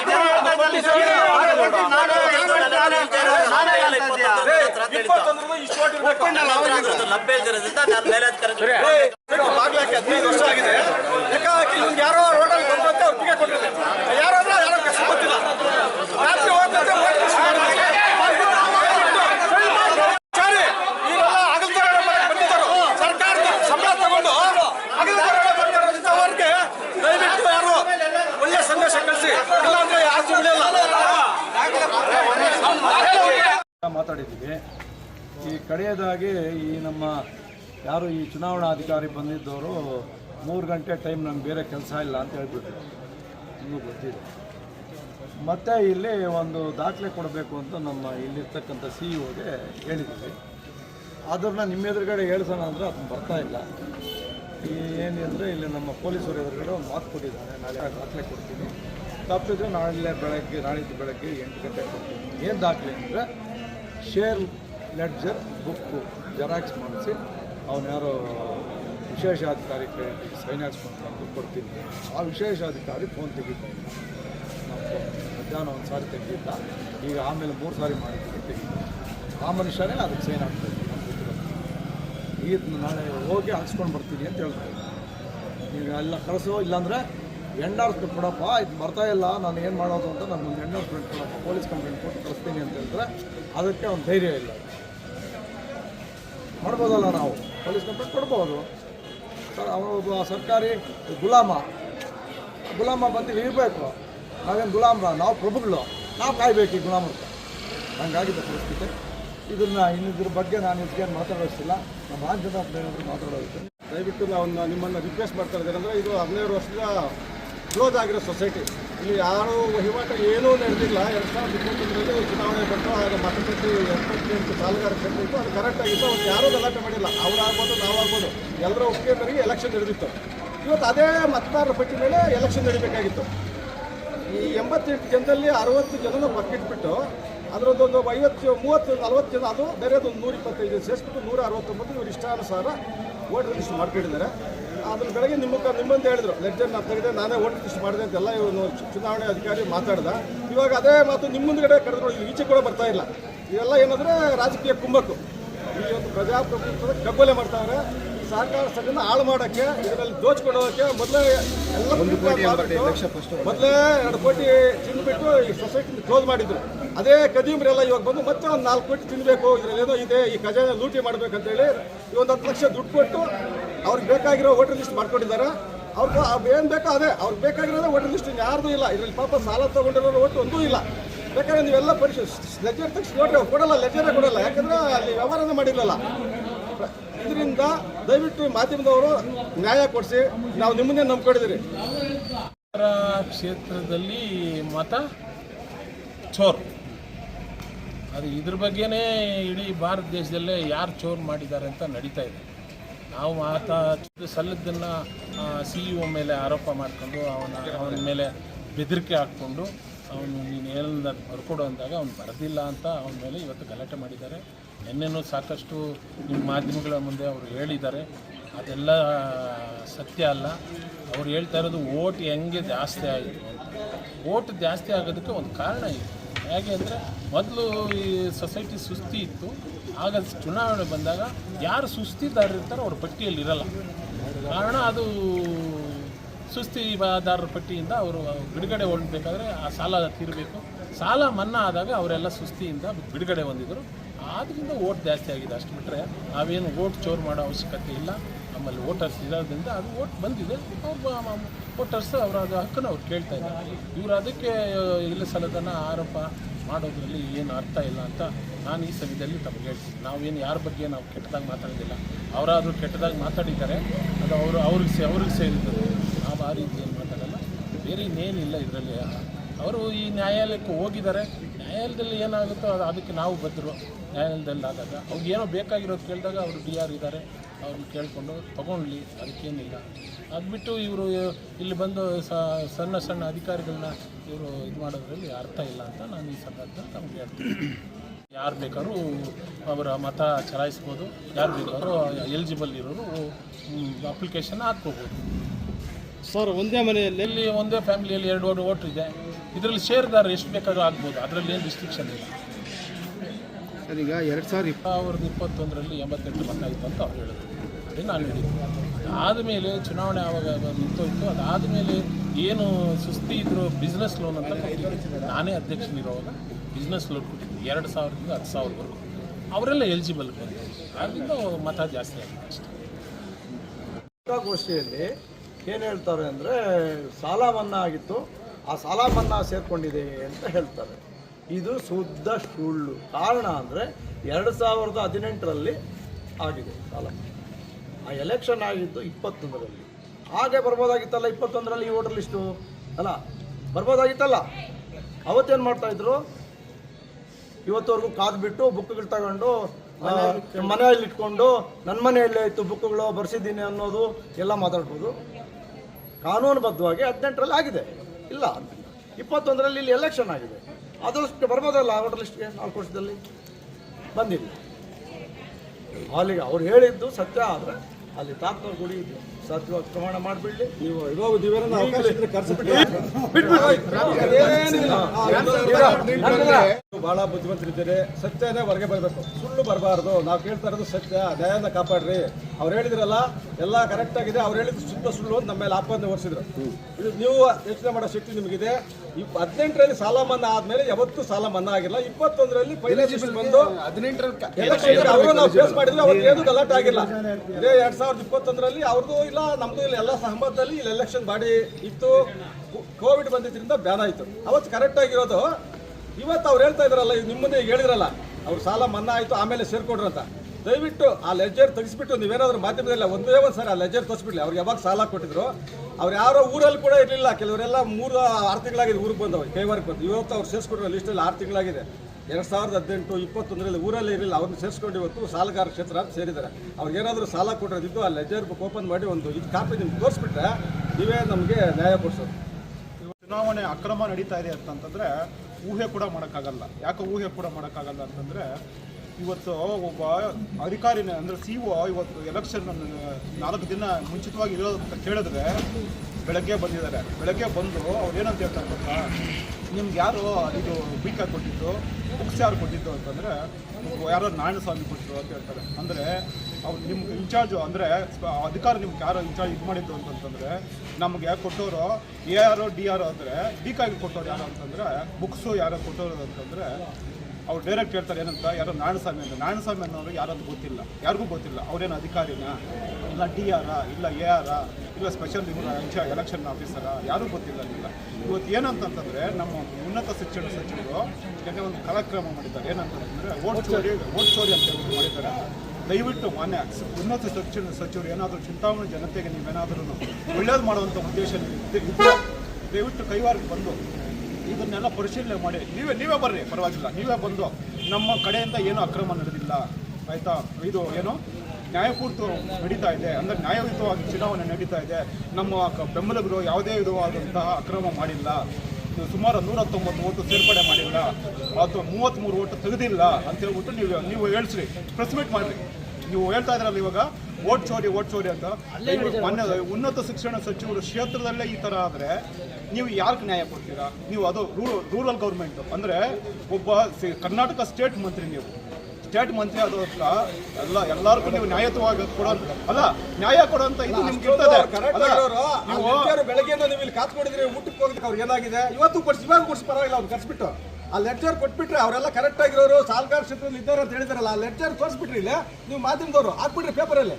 ಲಭ್ಯ ಇರೋದ್ರಿಂದ ನಾನು ಮೇಲಾಧಿಕಾರಿ ಯಾರೋ ಬಿಟ್ಟು ಬಾಗ್ಲಾಕಿ ಹದಿನೈದು ವರ್ಷ ಆಗಿದೆ ಲೆಕ್ಕ ಹಾಕಿ ನಿಮ್ಗೆ ಯಾರೋ ರೋಡಲ್ಲಿ ಬಂದಂತೆ ಅವ್ರು ಟಿಕೆಟ್ ಕೊಟ್ಟಿದ್ದಾರೆ ಯಾರೋ ಅಂದ್ರೆ ಯಾರೋ ಕಷ್ಟ ಗೊತ್ತಿಲ್ಲ ರಾತ್ರಿ ಹೋಗ್ತಂತೆ vote list ಮಾಡಿದ್ದಾರೆ. ಸರಿ ಇವರೆಲ್ಲ ಅಗಲ್ತರ ಬಂದಿದ್ದರು ಸರ್ಕಾರದ ಸಂಬಳ ತಗೊಂಡು ಅಗಲ್ತರ ಬಂದಿರೋಂಥವ್ರಿಗೆ ದಯವಿಟ್ಟು ಯಾರು ಒಳ್ಳೆ ಸಂದೇಶ ಕಳಿಸಿ ಇಲ್ಲಾಂದ್ರೆ ಯಾರು ಉಳಿಯಲ್ಲ ಮಾತಾಡಿದ್ದೀವಿ. ಈ ಕಡೆಯದಾಗಿ ಈ ನಮ್ಮ ಯಾರು ಈ ಚುನಾವಣಾ ಅಧಿಕಾರಿ ಬಂದಿದ್ದವರು ಮೂರು ಗಂಟೆ ಟೈಮ್ ನಮ್ಗೆ ಬೇರೆ ಕೆಲಸ ಇಲ್ಲ ಅಂತ ಹೇಳ್ಬಿಟ್ಟು ಇನ್ನೂ ಗೊತ್ತಿದೆ. ಮತ್ತು ಇಲ್ಲಿ ಒಂದು ದಾಖಲೆ ಕೊಡಬೇಕು ಅಂತ ನಮ್ಮ ಇಲ್ಲಿರ್ತಕ್ಕಂಥ ಸಿ ಇಒಗೆ ಹೇಳಿದ್ದೀವಿ. ಅದನ್ನು ನಿಮ್ಮ ಎದುರುಗಡೆ ಹೇಳ್ಸೋಣ ಅಂದರೆ ಅದನ್ನು ಬರ್ತಾ ಇಲ್ಲ. ಏನೆಂದರೆ ಇಲ್ಲಿ ನಮ್ಮ ಪೊಲೀಸರು ಎದುರುಗಡೆ ಒಂದು ಮಾತು ಕೊಟ್ಟಿದ್ದಾರೆ. ನಾಳೆ ದಾಖಲೆ ಕೊಡ್ತೀನಿ. ತಪ್ಪಿದ್ರೆ ನಾಳೆ ಬೆಳಗ್ಗೆ, ನಾಳಿದ್ದು ಬೆಳಗ್ಗೆ ಎಂಟು ಗಂಟೆಗೆ ಕೊಡ್ತೀನಿ. ಏನು ದಾಖಲೆ ಅಂದರೆ ಶೇರ್ ಲೆಡ್ಜರ್ ಬುಕ್ಕು ಜೆರಾಕ್ಸ್ ಮಾಡಿಸಿ ಅವನು ಯಾರೋ ವಿಶೇಷಾಧಿಕಾರಿ ಕೈ ಸೈನ್ ಹಾಕ್ಸ್ಕೊಂಡು ಕೊಡ್ತೀನಿ. ಆ ವಿಶೇಷಾಧಿಕಾರಿ ಫೋನ್ ತೆಗಿತಾ ಇಲ್ಲ ನಾವು ಮಧ್ಯಾಹ್ನ ಒಂದು ಸಾರಿ ತೆಗಿದ್ದ ಈಗ ಆಮೇಲೆ ಮೂರು ಸಾರಿ ಮಾಡಿದ್ದೀನಿ ತೆಗಿದ್ದ ಆ ಮನುಷ್ಯನೇ ಅದಕ್ಕೆ ಸೈನ್ ಹಾಕ್ಬೇಕು ಈಗ ನಾಳೆ ಹೋಗಿ ಹಾಕ್ಸ್ಕೊಂಡು ಬರ್ತೀನಿ ಅಂತ ಹೇಳ್ತಾರೆ ಈಗ ಎಲ್ಲ ಕಳಿಸೋ ಇಲ್ಲಾಂದರೆ ಎಂಡಾರ್ಸ್ಮೆಂಟ್ ಕೊಡಪ್ಪ, ಇದು ಬರ್ತಾ ಇಲ್ಲ, ನಾನು ಏನು ಮಾಡೋದು ಅಂತ ನಾನು ಒಂದು ಎಂಡಾರ್ಸ್ಮೆಂಟ್ ಕೊಡಪ್ಪ, ಪೊಲೀಸ್ ಕಂಪ್ಲೇಂಟ್ ಕೊಟ್ಟು ಕಳಿಸ್ತೀನಿ ಅಂತ ಹೇಳಿದ್ರೆ ಅದಕ್ಕೆ ಒಂದು ಧೈರ್ಯ ಇಲ್ಲ. ಮಾಡ್ಬೋದಲ್ಲ ನಾವು? ಪೊಲೀಸ್ ಕಂಪ್ಲೇಂಟ್ ಕೊಡ್ಬೋದು. ಸರ್, ಅವರು ಒಬ್ಬ ಸರ್ಕಾರಿ ಗುಲಾಮ. ಗುಲಾಮ ಬಂದು ಇರಬೇಕು ನಾವೇನು ಗುಲಾಮ್ರ? ನಾವು ಪ್ರಭುಗಳು. ನಾವು ಕಾಯ್ಬೇಕು ಈ ಗುಲಾಮಕ್ಕೆ ಹಂಗಾಗಿದೆ ಪರಿಸ್ಥಿತಿ. ಇದನ್ನ ಇನ್ನಿದ್ರ ಬಗ್ಗೆ ನಾನು ಇದಕ್ಕೇನು ಮಾತಾಡೋಷ್ಟಿಲ್ಲ. ನಮ್ಮ ರಾಜ್ಯದ ಏನಾದರೂ ಮಾತಾಡೋದು. ದಯವಿಟ್ಟು ನಾವು ನಿಮ್ಮನ್ನು ರಿಕ್ವೆಸ್ಟ್ ಮಾಡ್ತಾ ಇದ್ದೇನೆ ಅಂದರೆ ಇದು ಹದಿನೈದು ವರ್ಷದ ಕ್ಲೋಸ್ ಆಗಿರೋ ಸೊಸೈಟಿ. ಇಲ್ಲಿ ಯಾರು ವಹಿವಾಟು ಏನೂ ನಡೆದಿಲ್ಲ. ಎರಡು ಸಾವಿರದ ಇಪ್ಪತ್ತೊಂದರಲ್ಲಿ ಚುನಾವಣೆ ಬಂತು. ಆಗ ಮತಗಟ್ಟೆ ಎಪ್ಪತ್ತೆಂಟು ಸಾಲುಗಾರ ಕಟ್ಟಿತ್ತು ಅದು ಕರೆಕ್ಟ್ ಆಗಿತ್ತು. ಅವತ್ತು ಯಾರೂ ಗಲಾಟೆ ಮಾಡಿಲ್ಲ. ಅವರಾಗ್ಬೋದು ನಾವಾಗ್ಬೋದು ಎಲ್ಲರ ಒಪ್ಪಿಗೆ ಮೇರೆಗೆ ಎಲೆಕ್ಷನ್ ನಡೆದಿತ್ತು ಇವತ್ತು ಅದೇ ಮತದಾರರ ಪಟ್ಟಿ ಮೇಲೆ ಎಲೆಕ್ಷನ್ ನಡಿಬೇಕಾಗಿತ್ತು. ಈ ಎಂಬತ್ತೆಂಟು ಜನದಲ್ಲಿ ಅರವತ್ತು ಜನನ ಪಕ್ಕಿಟ್ಬಿಟ್ಟು ಅದರದ್ದೊಂದು ಐವತ್ತು, ಮೂವತ್ತು, ನಲವತ್ತು ಜನ, ಅದು ಬೇರೆದೊಂದು ನೂರ ಇಪ್ಪತ್ತೈದು ಸೇರಿಸ್ಬಿಟ್ಟು ನೂರ ಅರವತ್ತೊಂಬತ್ತು ಇವರು ಇಷ್ಟಾನುಸಾರ ವೋಟ್ ರಿಜಿಸ್ಟರ್ ಮಾಡ್ಕೊಂಡಿದ್ದಾರೆ. ಅದನ್ನ ಬೆಳಗ್ಗೆ ನಿಮ್ಮ ನಿಮ್ಮಂತ ಹೇಳಿದ್ರು ಲೆಡ್ಜರ್ ನಾನು ತೆಗೆದೆ ನಾನೇ ಓಟ್ ಲಿಸ್ಟ್ ಮಾಡಿದೆ ಅಂತೆಲ್ಲ ಇವನು ಚುನಾವಣೆ ಅಧಿಕಾರಿ ಮಾತಾಡ್ದ. ಇವಾಗ ಅದೇ ಮಾತು ನಿಮ್ಮ ಮುಂದ್ಗಡೆ ಕರೆದ್ರು ಈಚೆ ಕೂಡ ಬರ್ತಾ ಇಲ್ಲ. ಇದೆಲ್ಲ ಏನಂದ್ರೆ ರಾಜಕೀಯ ಈ ಒಂದು ಪ್ರಜಾಪ್ರಭುತ್ವದ ಕಗ್ಗೊಲೆ ಮಾಡ್ತಾವ್ರೆ ಸಹಕಾರ ಸಂಘನ ಹಾಳು ಮಾಡೋಕ್ಕೆ ಇದರಲ್ಲಿ ದೋಚ್ಕೊಂಡು ಹೋಗೋಕ್ಕೆ ಮೊದಲೇ ಎಲ್ಲ ಮೊದಲೇ ಎರಡು ಕೋಟಿ ತಿಂದುಬಿಟ್ಟು ಈ ಸೊಸೈಟಿ ಕ್ಲೋಸ್ ಮಾಡಿದ್ರು. ಅದೇ ಕದೀಮ್ರೆಲ್ಲ ಇವಾಗ ಬಂದು ಮತ್ತೆ ಒಂದು ನಾಲ್ಕು ಕೋಟಿ ತಿನ್ನಬೇಕು ಇದರಲ್ಲೇನೋ ಇದೆ ಈ ಖಜಾನೆ ಲೂಟಿ ಮಾಡ್ಬೇಕಂತೇಳಿ ಈ ಒಂದು ಹತ್ತು ಲಕ್ಷ ದುಡ್ಡು ಕೊಟ್ಟು ಅವ್ರಿಗೆ ಬೇಕಾಗಿರೋ ವೋಟರ್ ಲಿಸ್ಟ್ ಮಾಡ್ಕೊಂಡಿದ್ದಾರೆ. ಅವ್ರಿಗೆ ಏನು ಬೇಕೋ ಅದೇ ಅವ್ರಿಗೆ ಬೇಕಾಗಿರೋದೇ ವೋಟರ್ ಲಿಸ್ಟ್ ಯಾರ್ದು ಇಲ್ಲ. ಇದರಲ್ಲಿ ಪಾಪ ಸಾಲ ತೊಗೊಂಡಿರೋರು ಒಟ್ಟು ಒಂದೂ ಇಲ್ಲ. ಬೇಕಾದ್ರೆ ನೀವೆಲ್ಲ ಪರಿಶೀಲಿಸಿ. ಲೆಜರ್ ತಕ್ಷಣ ನೋಡ್ರಿ ಕೊಡಲ್ಲ ಲೆಜರೇ ಕೊಡಲ್ಲ. ಯಾಕಂದ್ರೆ ಅಲ್ಲಿ ವ್ಯವಹಾರನೇ ಮಾಡಿರಲ್ಲ ಇದರಿಂದ ದಯವಿಟ್ಟು ಮಾಧ್ಯಮದವರು ನ್ಯಾಯ ಕೊಡಿಸಿ, ನಾವು ನಿಮ್ಮನ್ನೇ ನಂಬ್ಕೊಂಡಿದ್ದೀರಿ. ಕ್ಷೇತ್ರದಲ್ಲಿ ಮತ ಚೋರ್. ಅದು ಇದ್ರ ಬಗ್ಗೆನೇ ಇಡೀ ಭಾರತ ದೇಶದಲ್ಲೇ ಯಾರು ಚೋರ್ ಮಾಡಿದ್ದಾರೆ ಅಂತ ನಡೀತಾ ಇದೆ. ನಾವು ಆತ ಸಲ್ಲದನ್ನು ಸಿ ಇ ಒ ಮೇಲೆ ಆರೋಪ ಮಾಡಿಕೊಂಡು ಅವನ ಅವನ ಮೇಲೆ ಬೆದರಿಕೆ ಹಾಕ್ಕೊಂಡು ಅವನು ನೀನು ಏನನ್ನ ಬರ್ಕೊಡು ಅಂದಾಗ ಅವ್ನು ಬರೆದಿಲ್ಲ ಅಂತ ಅವನ ಮೇಲೆ ಇವತ್ತು ಗಲಾಟೆ ಮಾಡಿದ್ದಾರೆ. ನಿನ್ನೆನೂ ಸಾಕಷ್ಟು ನಿಮ್ಮ ಮಾಧ್ಯಮಗಳ ಮುಂದೆ ಅವರು ಹೇಳಿದ್ದಾರೆ. ಅದೆಲ್ಲ ಸತ್ಯ ಅಲ್ಲ. ಅವ್ರು ಹೇಳ್ತಾ ಇರೋದು ಓಟ್ ಹೆಂಗೆ ಜಾಸ್ತಿ ಆಯಿತು ಅಂತ. ಓಟ್ ಜಾಸ್ತಿ ಆಗೋದಕ್ಕೆ ಒಂದು ಕಾರಣ ಇದೆ. ಹೇಗೆ ಅಂದರೆ ಮೊದಲು ಈ ಸೊಸೈಟಿ ಸುಸ್ತಿ ಇತ್ತು. ಆಗ ಚುನಾವಣೆ ಬಂದಾಗ ಯಾರು ಸುಸ್ತಿದಾರರಿರ್ತಾರೋ ಅವ್ರ ಪಟ್ಟಿಯಲ್ಲಿ ಇರಲ್ಲ. ಕಾರಣ ಅದು ಸುಸ್ತಿದಾರರ ಪಟ್ಟಿಯಿಂದ ಅವರು ಬಿಡುಗಡೆ ಹೊಂದಬೇಕಾದ್ರೆ ಆ ಸಾಲ ತೀರಬೇಕು. ಸಾಲ ಮನ್ನಾ ಆದಾಗ ಅವರೆಲ್ಲ ಸುಸ್ತಿಯಿಂದ ಬಿಡುಗಡೆ ಹೊಂದಿದ್ರು. ಆದ್ದರಿಂದ ಓಟ್ ಜಾಸ್ತಿ ಆಗಿದೆ ಅಷ್ಟು ಬಿಟ್ಟರೆ ನಾವೇನು ಓಟ್ ಚೋರ್ ಮಾಡೋ ಅವಶ್ಯಕತೆ ಇಲ್ಲ. ನಮ್ಮಲ್ಲಿ ವೋಟರ್ಸ್ ಇರೋದ್ರಿಂದ ಅದು ಓಟ್ ಬಂದಿದೆ. ಅವ್ರು ವೋಟರ್ಸ್ ಅವರ ಅದು ಹಕ್ಕನ್ನು ಅವ್ರು ಕೇಳ್ತಾ ಇದ್ದಾರೆ. ಇವರು ಅದಕ್ಕೆ ಇಲ್ಲ ಸಲದನ್ನ ಆರೋಪ ಮಾಡೋದ್ರಲ್ಲಿ ಏನು ಅರ್ಥ ಇಲ್ಲ ಅಂತ ನಾನು ಈ ಸಮಯದಲ್ಲಿ ತಮಗೆ ಹೇಳ್ತೀನಿ. ನಾವೇನು ಯಾರ ಬಗ್ಗೆ ನಾವು ಕೆಟ್ಟದಾಗಿ ಮಾತಾಡೋದಿಲ್ಲ. ಅವರಾದರೂ ಕೆಟ್ಟದಾಗಿ ಮಾತಾಡಿದ್ದಾರೆ. ಅದು ಅವರು, ಅವ್ರಿಗೆ ಸೇ, ಅವ್ರಿಗೆ ಸೇರಿದ್ದು ನಾವು ಆ ರೀತಿ ಏನು ಮಾತಾಡಲ್ಲ. ಬೇರೆ ಇನ್ನೇನಿಲ್ಲ ಇದರಲ್ಲಿ. ಅವರು ಈ ನ್ಯಾಯಾಲಯಕ್ಕೆ ಹೋಗಿದ್ದಾರೆ. ನ್ಯಾಯಾಲಯದಲ್ಲಿ ಏನಾಗುತ್ತೋ ಅದು ಅದಕ್ಕೆ ನಾವು ಬದ್ದರು ನ್ಯಾಯಾಲಯದಲ್ಲಿ ಆದಾಗ ಅವ್ರಿಗೆ ಏನೋ ಬೇಕಾಗಿರೋದು ಕೇಳಿದಾಗ ಅವರು ಡಿ ಆರ್ ಇದ್ದಾರೆ ಅವ್ರನ್ನ ಕೇಳಿಕೊಂಡು ತೊಗೊಂಡ್ಲಿ ಅದಕ್ಕೇನಿಲ್ಲ. ಅದು ಬಿಟ್ಟು ಇವರು ಇಲ್ಲಿ ಬಂದು ಸಣ್ಣ ಸಣ್ಣ ಅಧಿಕಾರಿಗಳನ್ನ ಇವರು ಇದು ಮಾಡೋದ್ರಲ್ಲಿ ಅರ್ಥ ಇಲ್ಲ ಅಂತ ನಾನು ಈ ಸಂದರ್ಭದಲ್ಲಿ ತಮಗೆ ಹೇಳ್ತೀನಿ. ಯಾರು ಬೇಕಾದ್ರೂ ಅವರ ಮತ ಚಲಾಯಿಸ್ಬೋದು ಯಾರು ಬೇಕಾದ್ರೂ ಎಲಿಜಿಬಲ್ ಇರೋರು ಅಪ್ಲಿಕೇಶನ್ ಹಾಕ್ಕೋಬೋದು. ಸರ್ ಒಂದೇ ಮನೆಯಲ್ಲಿ ಇಲ್ಲಿ ಒಂದೇ ಫ್ಯಾಮಿಲಿಯಲ್ಲಿ ಎರಡು ಓಟು ಓಟ್ರಿದೆ. ಇದೆ ಇದರಲ್ಲಿ ಶೇರ್ದಾರ ಎಷ್ಟು ಬೇಕಾದ್ರೂ ಆಗ್ಬೋದು. ಅದರಲ್ಲಿ ಏನು ರಿಸ್ಟ್ರಿಕ್ಷನ್ ಇಲ್ಲ. ಸರ್ ಈಗ ಎರಡು ಸಾವಿರ ಸಾವಿರದ ಇಪ್ಪತ್ತೊಂದರಲ್ಲಿ ಎಂಬತ್ತೆಂಟು ಮತ ಇತ್ತು ಅಂತ ಅವ್ರು ಹೇಳಿದ್ರು. ಅದೇ ನಾನು ಹೇಳಿದ್ದೆ. ಅದಾದಮೇಲೆ ಚುನಾವಣೆ ಆವಾಗ ನಿಂತೋಯ್ತು. ಅದಾದಮೇಲೆ ಏನು ಸುಸ್ತಿ ಇದ್ರು ಬಿಸ್ನೆಸ್ ಲೋನ್ ಅಂತ ಕೊಟ್ಟಿದ್ದೆ. ನಾನೇ ಅಧ್ಯಕ್ಷನಿರುವಾಗ ಬಿಸ್ನೆಸ್ ಲೋನ್ ಕೊಟ್ಟಿದ್ದೆ. ಎರಡು ಸಾವಿರದಿಂದ ಹತ್ತು ಸಾವಿರವರೆಗೂ. ಅವರೆಲ್ಲ ಎಲಿಜಿಬಲ್ ಬಂದರು. ಆದ್ದರಿಂದ ಮತ ಜಾಸ್ತಿ ಆಗಿದೆ ಅಷ್ಟೇ. ಪತ್ರಿಕಾಗೋಷ್ಠಿಯಲ್ಲಿ ಏನು ಹೇಳ್ತಾರೆ ಅಂದರೆ ಸಾಲ ಮನ್ನಾ ಆಗಿತ್ತು. ಆ ಸಾಲ ಮನ್ನಾ ಸೇರ್ಕೊಂಡಿದೆ ಅಂತ ಹೇಳ್ತಾರೆ. ಇದು ಶುದ್ಧ ಸುಳ್ಳು. ಕಾರಣ ಅಂದರೆ ಎರಡು ಸಾವಿರದ ಹದಿನೆಂಟರಲ್ಲಿ ಆಗಿದೆ ಸಾಲ ಆ ಎಲೆಕ್ಷನ್ ಆಗಿದ್ದು ಇಪ್ಪತ್ತೊಂದರಲ್ಲಿ. ಹಾಗೆ ಬರ್ಬೋದಾಗಿತ್ತಲ್ಲ ಇಪ್ಪತ್ತೊಂದರಲ್ಲಿ ಈ ವೋಟರ್ ಲಿಸ್ಟು ಅಲ್ಲ, ಬರ್ಬೋದಾಗಿತ್ತಲ್ಲ? ಅವತ್ತೇನು ಮಾಡ್ತಾಯಿದ್ರು ಇವತ್ತವರೆಗೂ ಕಾದು ಬಿಟ್ಟು ಬುಕ್ಗಳು ತಗೊಂಡು ಮನೆಯಲ್ಲಿ ಇಟ್ಕೊಂಡು ನನ್ನ ಮನೆಯಲ್ಲೇ ಆಯಿತು ಬುಕ್ಗಳು, ಬರ್ಸಿದ್ದೀನಿ ಅನ್ನೋದು ಎಲ್ಲ ಮಾತಾಡ್ಬೋದು. ಕಾನೂನುಬದ್ಧವಾಗಿ ಹದಿನೆಂಟರಲ್ಲಿ ಆಗಿದೆ. ಇಲ್ಲ. ಇಪ್ಪತ್ತೊಂದರಲ್ಲಿ ಇಲ್ಲಿ ಎಲೆಕ್ಷನ್ ಆಗಿದೆ. ಅದಷ್ಟು ಬರ್ಬೋದಲ್ಲ ವೋಟರ್ ಲಿಸ್ಟ್ಗೆ ನಾಲ್ಕು ವರ್ಷದಲ್ಲಿ? ಬಂದಿಲ್ಲ ಅಲ್ಲಿಗೆ ಅವ್ರು ಹೇಳಿದ್ದು ಸತ್ಯ ಆದರೆ ಅಲ್ಲಿ ತಾತ್ಮಕ ಗುಡಿ ಇದೆ. ಸತ್ಯವಾಗಿ ಪ್ರಮಾಣ ಮಾಡಿಬಿಡ್ಲಿ. ನೀವು ಇವಾಗ ಕರ್ಸಿಬಿಟ್ಟು ಬಹಳ ಬುದ್ಧಿವಂತರಿದ್ದೀರಿ. ಸತ್ಯನೇ ಹೊರಗೆ ಬರಬೇಕು. ಸುಳ್ಳು ಬರಬಾರ್ದು. ನಾವು ಕೇಳ್ತಾ ಇರೋದು ಸತ್ಯ. ನ್ಯಾಯನ ಕಾಪಾಡ್ರಿ. ಅವ್ರು ಹೇಳಿದ್ರಲ್ಲ ಎಲ್ಲ ಕರೆಕ್ಟ್ ಆಗಿದೆ. ಅವ್ರು ಹೇಳಿದ್ರು ಶುದ್ಧ ಸುಳ್ಳು ಅಂತ ನಮ್ಮ ಮೇಲೆ ಆಪಾದನೆ ಹೊರಿಸಿದ್ರು ಇದು ನೀವು ಯೋಚನೆ ಮಾಡೋ ಶಕ್ತಿ ನಿಮಗಿದೆ. ಇಪ್ ಹದಿನೆಂಟರಲ್ಲಿ ಸಾಲ ಮನ್ನಾ ಆದ್ಮೇಲೆ ಯಾವತ್ತೂ ಸಾಲ ಮನ್ನಾ ಆಗಿಲ್ಲ. ಇಪ್ಪತ್ತೊಂದರಲ್ಲಿ ಬಂದು ಎಲೆಕ್ಷನ್ ಅವರು ನಾವು ಫೇಸ್ ಮಾಡಿದ್ರೆ ಅವತ್ತು ಏನು ಗಲಾಟೆ ಆಗಿಲ್ಲ. ಇದೇ ಎರಡ್ ಸಾವಿರದ ಇಪ್ಪತ್ತೊಂದರಲ್ಲಿ ಅವ್ರದ್ದು ಇಲ್ಲ ನಮ್ದು ಇಲ್ಲ. ಎಲ್ಲ ಸಹಮತದಲ್ಲಿ ಇಲ್ಲಿ ಎಲೆಕ್ಷನ್ ಬಾಡಿ ಇತ್ತು. ಕೋವಿಡ್ ಬಂದಿದ್ದರಿಂದ ಬ್ಯಾನ್ ಆಯಿತು. ಅವತ್ತು ಕರೆಕ್ಟ್ ಆಗಿರೋದು ಇವತ್ತು ಅವ್ರು ಹೇಳ್ತಾ ಇದ್ರಲ್ಲ ನಿಮ್ಮ ನಿಮ್ಮನ್ನೇ ಈಗ ಹೇಳಿದ್ರಲ್ಲ, ಅವ್ರು ಸಾಲ ಮನ್ನಾ ಆಯಿತು, ಆಮೇಲೆ ಸೇರ್ಕೊಡ್ರು ಅಂತ ದಯವಿಟ್ಟು ಆ ಲೆಜ್ಜರ್ ತೆಗಿಸ್ಬಿಟ್ಟು ನೀವೇನಾದ್ರೂ ಮಾಧ್ಯಮದಲ್ಲಿ ಒಂದೇ ಒಂದು ಸರಿ ಆ ಲೆಜರ್ ತೋರಿಸ್ಬಿಡ್ಲಿ. ಅವ್ರಿಗೆ ಯಾವಾಗ ಸಾಲ ಕೊಟ್ಟಿದ್ರು, ಅವ್ರು ಯಾರೋ ಊರಲ್ಲಿ ಕೂಡ ಇರಲಿಲ್ಲ, ಕೆಲವರೆಲ್ಲ ಮೂರು ಆರು ತಿಂಗಳಾಗಿದೆ ಊರಿಗೆ ಬಂದವು ಕೈವಾರಕ್ಕೆ ಬಂದು. ಇವತ್ತು ಅವ್ರು ಸೇರಿಸ್ಕೊಂಡ್ರೆ ಲಿಸ್ಟಲ್ಲಿ ಆರು ತಿಂಗಳಾಗಿದೆ. ಎರಡು ಸಾವಿರದ ಹದಿನೆಂಟು, ಇಪ್ಪತ್ತೊಂದರಲ್ಲಿ ಊರಲ್ಲಿ ಇರಲಿಲ್ಲ, ಅವ್ರನ್ನ ಸೇರಿಸ್ಕೊಂಡು ಇವತ್ತು ಸಾಲಗಾರ ಕ್ಷೇತ್ರ ಅಂತ ಸೇರಿದ್ದಾರೆ. ಅವ್ರಿಗೆ ಏನಾದರೂ ಸಾಲ ಕೊಟ್ಟಿರೋದಿದ್ದು ಆ ಲೆಜರ್ ಬುಕ್ ಓಪನ್ ಮಾಡಿ ಒಂದು ಇದು ಕಾಪಿ ನಿಮ್ಗೆ ತೋರಿಸ್ಬಿಟ್ರೆ, ನೀವೇ ನಮಗೆ ನ್ಯಾಯ ಕೊಡಿಸೋದು. ಚುನಾವಣೆ ಅಕ್ರಮ ನಡೀತಾ ಇದೆ ಅಂತಂತಂದ್ರೆ ಊಹೆ ಕೂಡ ಮಾಡೋಕ್ಕಾಗಲ್ಲ. ಯಾಕೆ ಊಹೆ ಕೂಡ ಮಾಡೋಕ್ಕಾಗಲ್ಲ ಅಂತಂದರೆ, ಇವತ್ತು ಒಬ್ಬ ಅಧಿಕಾರಿನ ಅಂದರೆ ಸಿ ಒ ಇವತ್ತು ಎಲೆಕ್ಷನ್ ನಾಲ್ಕು ದಿನ ಮುಂಚಿತವಾಗಿ ಇರೋದು ಅಂತ ಕೇಳಿದ್ರೆ ಬೆಳಗ್ಗೆ ಬಂದಿದ್ದಾರೆ. ಬೆಳಗ್ಗೆ ಬಂದು ಅವ್ರು ಏನಂತ ಹೇಳ್ತಾರೆ ಗೊತ್ತಾ? ನಿಮ್ಗೆ ಯಾರು ಇದು ಬೀಕ ಕೊಟ್ಟಿದ್ದು ಬುಕ್ಸ್ ಯಾರು ಕೊಟ್ಟಿದ್ದು ಅಂತಂದರೆ ಯಾರೋ ನಾರಾಯಣಸ್ವಾಮಿ ಕೊಟ್ಟರು ಅಂತ ಹೇಳ್ತಾರೆ. ಅಂದರೆ ಅವ್ರು ನಿಮ್ಗೆ ಇನ್ಚಾರ್ಜು ಅಂದರೆ, ಅಧಿಕಾರ ನಿಮ್ಗೆ ಯಾರೋ ಇನ್ಚಾರ್ಜ್ ಇದು ಮಾಡಿದ್ದು ಅಂತಂತಂದರೆ ನಮಗೆ ಕೊಟ್ಟವರು ಎ ಆರ್ ಡಿ ಆರ್ ಅಂದರೆ ಡಿಕಾಗಿ ಕೊಟ್ಟವ್ರು ಯಾರು ಅಂತಂದರೆ ಬುಕ್ಸು ಯಾರೋ ಕೊಟ್ಟವ್ರು ಅಂತಂದರೆ, ಅವ್ರು ಡೈರೆಕ್ಟ್ ಹೇಳ್ತಾರೆ ಏನಂತ, ಯಾರೋ ನಾರಾಯಣಸ್ವಾಮಿ ಅಂತ ನಾರಾಯಣಸ್ವಾಮಿ ಅನ್ನೋರು ಯಾರಂತ ಗೊತ್ತಿಲ್ಲ. ಯಾರಿಗೂ ಗೊತ್ತಿಲ್ಲ. ಅವ್ರೇನು ಅಧಿಕಾರಿನ? ಇಲ್ಲ ಡಿ ಆರ ಇಲ್ಲ ಎ ಆರ ಇಲ್ಲ ಸ್ಪೆಷಲ್ ಎಲೆಕ್ಷನ್ ಆಫೀಸರ ಯಾರೂ ಗೊತ್ತಿಲ್ಲ ಇವತ್ತು ಏನಂತಂತಂದರೆ ನಮ್ಮ ಉನ್ನತ ಶಿಕ್ಷಣ ಸಚಿವರು ಜೊತೆ ಒಂದು ಕಾರ್ಯಕ್ರಮ ಮಾಡಿದ್ದಾರೆ ಏನಂತಂದರೆ ಓಟ್ ಚೋರಿ ಓಟ್ ಚೋರಿ ಅಂತ ಹೇಳಿ ಮಾಡಿದ್ದಾರೆ. ದಯವಿಟ್ಟು ಮಾನ್ಯ ಉನ್ನತ ಶಿಕ್ಷಣ ಸಚಿವರು ಏನಾದರೂ ಚಿಂತಾಮಣಿ ಜನತೆಗೆ ನೀವೇನಾದರೂ ಒಳ್ಳೇದು ಮಾಡುವಂಥ ಉದ್ದೇಶ ನೀವು ದಯವಿಟ್ಟು ಕೈವಾರಕ್ಕೆ ಬಂದು ಇದನ್ನೆಲ್ಲ ಪರಿಶೀಲನೆ ಮಾಡಿ. ನೀವೇ ನೀವೇ ಬರ್ರಿ ಪರವಾಗಿಲ್ಲ. ನೀವೇ ಬಂದು ನಮ್ಮ ಕಡೆಯಿಂದ ಏನೂ ಅಕ್ರಮ ನಡೆದಿಲ್ಲ. ಆಯಿತಾ? ಇದು ಏನು? ನ್ಯಾಯಪೂರ್ತಿ ನಡೀತಾ ಇದೆ. ಅಂದರೆ ನ್ಯಾಯಯುತವಾಗಿ ಚುನಾವಣೆ ನಡೀತಾ ಇದೆ. ನಮ್ಮ ಬೆಂಬಲಿಗರು ಯಾವುದೇ ವಿಧವಾದಂತಹ ಅಕ್ರಮ ಮಾಡಿಲ್ಲ. ಸುಮಾರು ನೂರ ಹತ್ತೊಂಬತ್ತು ಓಟು ಸೇರ್ಪಡೆ ಮಾಡಿಲ್ಲ. ಅಥವಾ ಮೂವತ್ತ್ಮೂರು ಓಟು ತೆಗೆದಿಲ್ಲ ಅಂತ ಹೇಳ್ಬಿಟ್ಟು ನೀವು ನೀವು ಹೇಳ್ಸ್ರಿ. ಪ್ರೆಸ್ ಮೀಟ್ ಮಾಡಿರಿ. ನೀವು ಹೇಳ್ತಾ ಇದ್ರಲ್ಲ ಇವಾಗ ಓಟ್ ಚೋರಿ ಓಟ್ ಚೋರಿ ಅಂತ. ಮಾನ್ಯ ಉನ್ನತ ಶಿಕ್ಷಣ ಸಚಿವರು ಕ್ಷೇತ್ರದಲ್ಲೇ ಈ ಥರ ಆದರೆ ನೀವು ಯಾರಿಗೆ ನ್ಯಾಯ ಕೊಡ್ತೀರಾ? ನೀವು ಅದು ರೂರಲ್ ಗೌರ್ಮೆಂಟ್ ಅಂದರೆ ಒಬ್ಬ ಕರ್ನಾಟಕ ಸ್ಟೇಟ್ ಮಂತ್ರಿ ನೀವು. ಸ್ಟೇಟ್ ಮಂತ್ರಿ ಆದವಲ್ಲ ಎಲ್ಲ ಎಲ್ಲರಿಗೂ ನೀವು ನ್ಯಾಯತವಾಗಿ ಕೊಡೋ ಅಲ್ಲ ನ್ಯಾಯ ಕೊಡೋಂತ ಇದು ನಿಮ್ಗೆ ಇರ್ತದೆ. ನೀವು ಬೆಳಗ್ಗೆಯಿಂದ ನೀವು ಇಲ್ಲಿ ಕಾತ್ಕೊಂಡಿದ್ರಿ ಊಟಕ್ಕೆ ಹೋಗಿದ್ದಕ್ಕೆ ಅವ್ರಿಗೆ ಏನಾಗಿದೆ? ಇವತ್ತು ಕೊಡ್ಸಿ ಇವಾಗ ಕೊಡ್ಸಿ ಪರವಾಗಿಲ್ಲ ಅವ್ರು ಕರ್ಸ್ಬಿಟ್ಟು. ಆ ಲೆಕ್ಚರ್ ಕೊಟ್ಬಿಟ್ರೆ ಅವರೆಲ್ಲ ಕರೆಕ್ಟ್ ಆಗಿರೋರು ಸಾಲ್ಗಾರ್ ಕ್ಷೇತ್ರದಲ್ಲಿ ಇದ್ದಾರೆ ಅಂತ ಹೇಳಿದಾರಲ್ಲ ಆ ಲೆಕ್ಚರ್ ತೋರಿಸ್ಬಿಟ್ರಿ ಇಲ್ಲ ನೀವು ಮಾಧ್ಯಮದವರು ಹಾಕ್ಬಿಟ್ರಿ ಪೇಪರಲ್ಲಿ.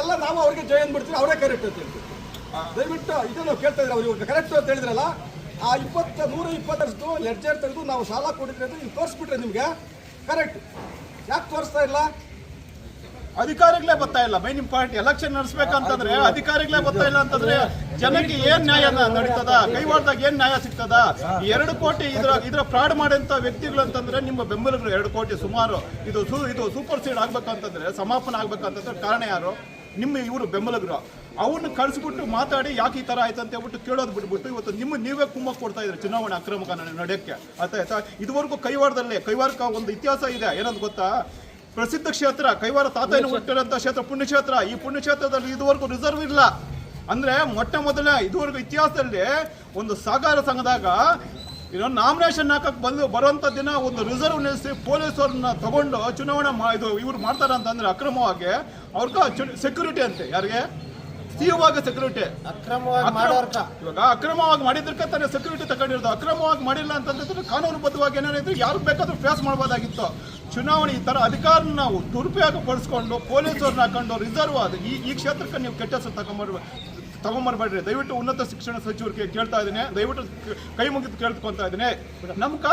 ಎಲ್ಲ ನಾವು ಅವ್ರಿಗೆ ಜಾಯಿನ್ ಅಂದ್ಬಿಡ್ತೀವಿ ಅವರೇ ಕರೆಕ್ಟ್ ಅಂತ ಹೇಳ್ತೀವಿ ದಯವಿಟ್ಟು ಇದನ್ನು ಕೇಳ್ತಾ ಇದ್ರೆ ಅವ್ರು ಕರೆಕ್ಟ್ ಅಂತ ಹೇಳಿದ್ರಲ್ಲ ಆ ಇಪ್ಪತ್ತ ನೂರ ಇಪ್ಪತ್ತರಷ್ಟು ಲೆಡ್ಜರ್ ತೆಗೆದು ನಾವು ಸಾಲ ಕೊಡಿದ್ರೆ ಅಂತ ನೀವು ತೋರಿಸ್ಬಿಟ್ರೆ ನಿಮಗೆ ಕರೆಕ್ಟ್. ಯಾಕೆ ತೋರಿಸ್ತಾ ಇಲ್ಲ? ಅಧಿಕಾರಿಗಳೇ ಬರ್ತಾ ಇಲ್ಲ. ಮೇನ್ ಇಂಪಾರ್ಟೆಂಟ್ ಎಲೆಕ್ಷನ್ ನಡೆಸ್ಬೇಕಂತಂದ್ರೆ ಅಧಿಕಾರಿಗಳೇ ಬರ್ತಾ ಇಲ್ಲ ಅಂತಂದ್ರೆ ಜನಕ್ಕೆ ಏನ್ ನ್ಯಾಯ ನಡೀತದ? ಕೈವಾಡದಾಗ ಏನ್ ನ್ಯಾಯ ಸಿಗ್ತದ? ಎರಡು ಕೋಟಿ ಇದ್ರ ಇದ್ರ ಫ್ರಾಡ್ ಮಾಡಿದಂತ ವ್ಯಕ್ತಿಗಳು ಅಂತಂದ್ರೆ ನಿಮ್ಮ ಬೆಂಬಲಿಗರು ಎರಡು ಕೋಟಿ ಸುಮಾರು. ಇದು ಇದು ಸೂಪರ್ ಸೀಡ್ ಆಗ್ಬೇಕಂತಂದ್ರೆ, ಸಮಾಪನ ಆಗ್ಬೇಕಂತಂದ್ರೆ ಕಾರಣ ಯಾರು? ನಿಮ್ಮ ಇವರು ಬೆಂಬಲಿಗರು. ಅವ್ರನ್ನ ಕಳಿಸ್ಬಿಟ್ಟು ಮಾತಾಡಿ ಯಾಕೆ ಈ ತರ ಆಯ್ತು ಅಂತ ಹೇಳ್ಬಿಟ್ಟು ಕೇಳೋದು ಬಿಟ್ಬಿಟ್ಟು ಇವತ್ತು ನಿಮ್ಮ ನೀವೇ ಕುಂಭ ಕೊಡ್ತಾ ಇದ್ದಾರೆ ಚುನಾವಣೆ ಅಕ್ರಮ ನಡೆಯಕ್ಕೆ ಅರ್ಥ ಆಯ್ತಾ? ಇದುವರೆಗೂ ಕೈವಾರದಲ್ಲಿ ಕೈವಾರಕ್ಕೆ ಒಂದು ಇತಿಹಾಸ ಇದೆ. ಏನಂತ ಗೊತ್ತಾ? ಪ್ರಸಿದ್ಧ ಕ್ಷೇತ್ರ ಕೈವಾರ ತಾತಯ್ಯನ ಹುಟ್ಟಿರೋಂಥ ಕ್ಷೇತ್ರ ಪುಣ್ಯಕ್ಷೇತ್ರ. ಈ ಪುಣ್ಯಕ್ಷೇತ್ರದಲ್ಲಿ ಇದುವರೆಗೂ ರಿಸರ್ವ್ ಇಲ್ಲ. ಅಂದ್ರೆ ಮೊಟ್ಟ ಮೊದಲೇ ಇದುವರೆಗೂ ಇತಿಹಾಸದಲ್ಲಿ ಒಂದು ಸಹಕಾರ ಸಂಘದಾಗ ಇನ್ನೊಂದು ನಾಮಿನೇಷನ್ ಹಾಕಕ್ ಬಂದು ಬರುವಂತ ದಿನ ಒಂದು ರಿಸರ್ವ್ ನಿಲ್ಲಿಸಿ ಪೊಲೀಸರನ್ನ ತಗೊಂಡು ಚುನಾವಣೆ ಮಾ ಇದು ಇವ್ರು ಮಾಡ್ತಾರ ಅಂತಂದ್ರೆ ಅಕ್ರಮವಾಗಿ ಅವ್ರಿಗೆ ಸೆಕ್ಯೂರಿಟಿ ಅಂತೆ. ಯಾರಿಗೆ? ತೀವ್ರವಾಗಿ ಸೆಕ್ಯೂರಿಟಿ ಇವಾಗ ಅಕ್ರಮವಾಗಿ ಮಾಡಿದ್ರಕ್ಕೆ ತಾನೇ ಸೆಕ್ಯೂರಿಟಿ ತಗೊಂಡಿರೋದು. ಅಕ್ರಮವಾಗಿ ಮಾಡಿಲ್ಲ ಅಂತಂದ್ರೆ ಕಾನೂನುಬದ್ಧವಾಗಿ ಏನಾದ್ರು ಯಾರು ಬೇಕಾದ್ರೂ ಫೇಸ್ ಮಾಡ್ಬೋದಾಗಿತ್ತು. ಚುನಾವಣೆ ಈ ತರ ಅಧಿಕಾರನ ನಾವು ದುರುಪಯೋಗ ಪಡಿಸ್ಕೊಂಡು ಪೊಲೀಸರನ್ನ ಹಾಕೊಂಡು ರಿಸರ್ವ್ ಅದು ಈ ಈ ಕ್ಷೇತ್ರಕ್ಕೆ ನೀವು ಕೆಟ್ಟ ಹೆಸರು ತಗೊಂಬರ್ಬ ತಗೊಂಬರ್ಬೇಡ್ರಿ. ದಯವಿಟ್ಟು ಉನ್ನತ ಶಿಕ್ಷಣ ಸಚಿವರಿಗೆ ಕೇಳ್ತಾ ಇದ್ದೀನಿ. ದಯವಿಟ್ಟು ಕೈ ಮುಗಿದು ಕೇಳ್ಕೊಂತ ಇದ್ದೀನಿ. ನಮ್ಕ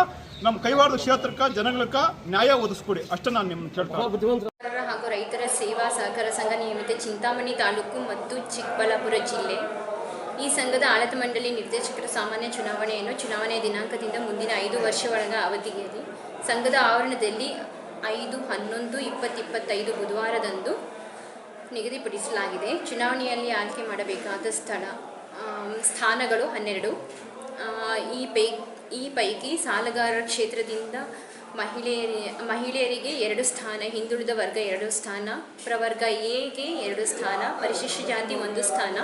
ನಮ್ಮ ಕೈವಾರದ ಕ್ಷೇತ್ರಕ್ಕ, ಜನಗಳಕ್ಕ ನ್ಯಾಯ ಒದಗಿಸ್ಕೊಡಿ. ಅಷ್ಟೇ ನಾನು ನಿಮ್ಮನ್ನು ಕೇಳ್ತಾ ಹಾಗೂ ರೈತರ ಸೇವಾ ಸಹಕಾರ ಸಂಘ ನಿಯಮಿತ ಚಿಂತಾಮಣಿ ತಾಲೂಕು ಮತ್ತು ಚಿಕ್ಕಬಳ್ಳಾಪುರ ಜಿಲ್ಲೆ. ಈ ಸಂಘದ ಆಡಳಿತ ಮಂಡಳಿ ನಿರ್ದೇಶಕರ ಸಾಮಾನ್ಯ ಚುನಾವಣೆಯನ್ನು ಚುನಾವಣೆಯ ದಿನಾಂಕದಿಂದ ಮುಂದಿನ ಐದು ವರ್ಷ ಒಳಗ ಅವಧಿಗೆ ಸಂಘದ ಆವರಣದಲ್ಲಿ ಐದು, ಹನ್ನೊಂದು ಇಪ್ಪತ್ತಿಪ್ಪತ್ತೈದು ಬುಧವಾರದಂದು ನಿಗದಿಪಡಿಸಲಾಗಿದೆ. ಚುನಾವಣೆಯಲ್ಲಿ ಆಯ್ಕೆ ಮಾಡಬೇಕಾದ ಸ್ಥಳ ಸ್ಥಾನಗಳು ಹನ್ನೆರಡು. ಈ ಪೈ, ಈ ಪೈಕಿ ಸಾಲಗಾರರ ಕ್ಷೇತ್ರದಿಂದ ಮಹಿಳೆಯರ, ಮಹಿಳೆಯರಿಗೆ ಎರಡು ಸ್ಥಾನ, ಹಿಂದುಳಿದ ವರ್ಗ ಎರಡು ಸ್ಥಾನ, ಪ್ರವರ್ಗ ಎಗೆ ಎರಡು ಸ್ಥಾನ, ಪರಿಶಿಷ್ಟ ಜಾತಿ ಒಂದು ಸ್ಥಾನ,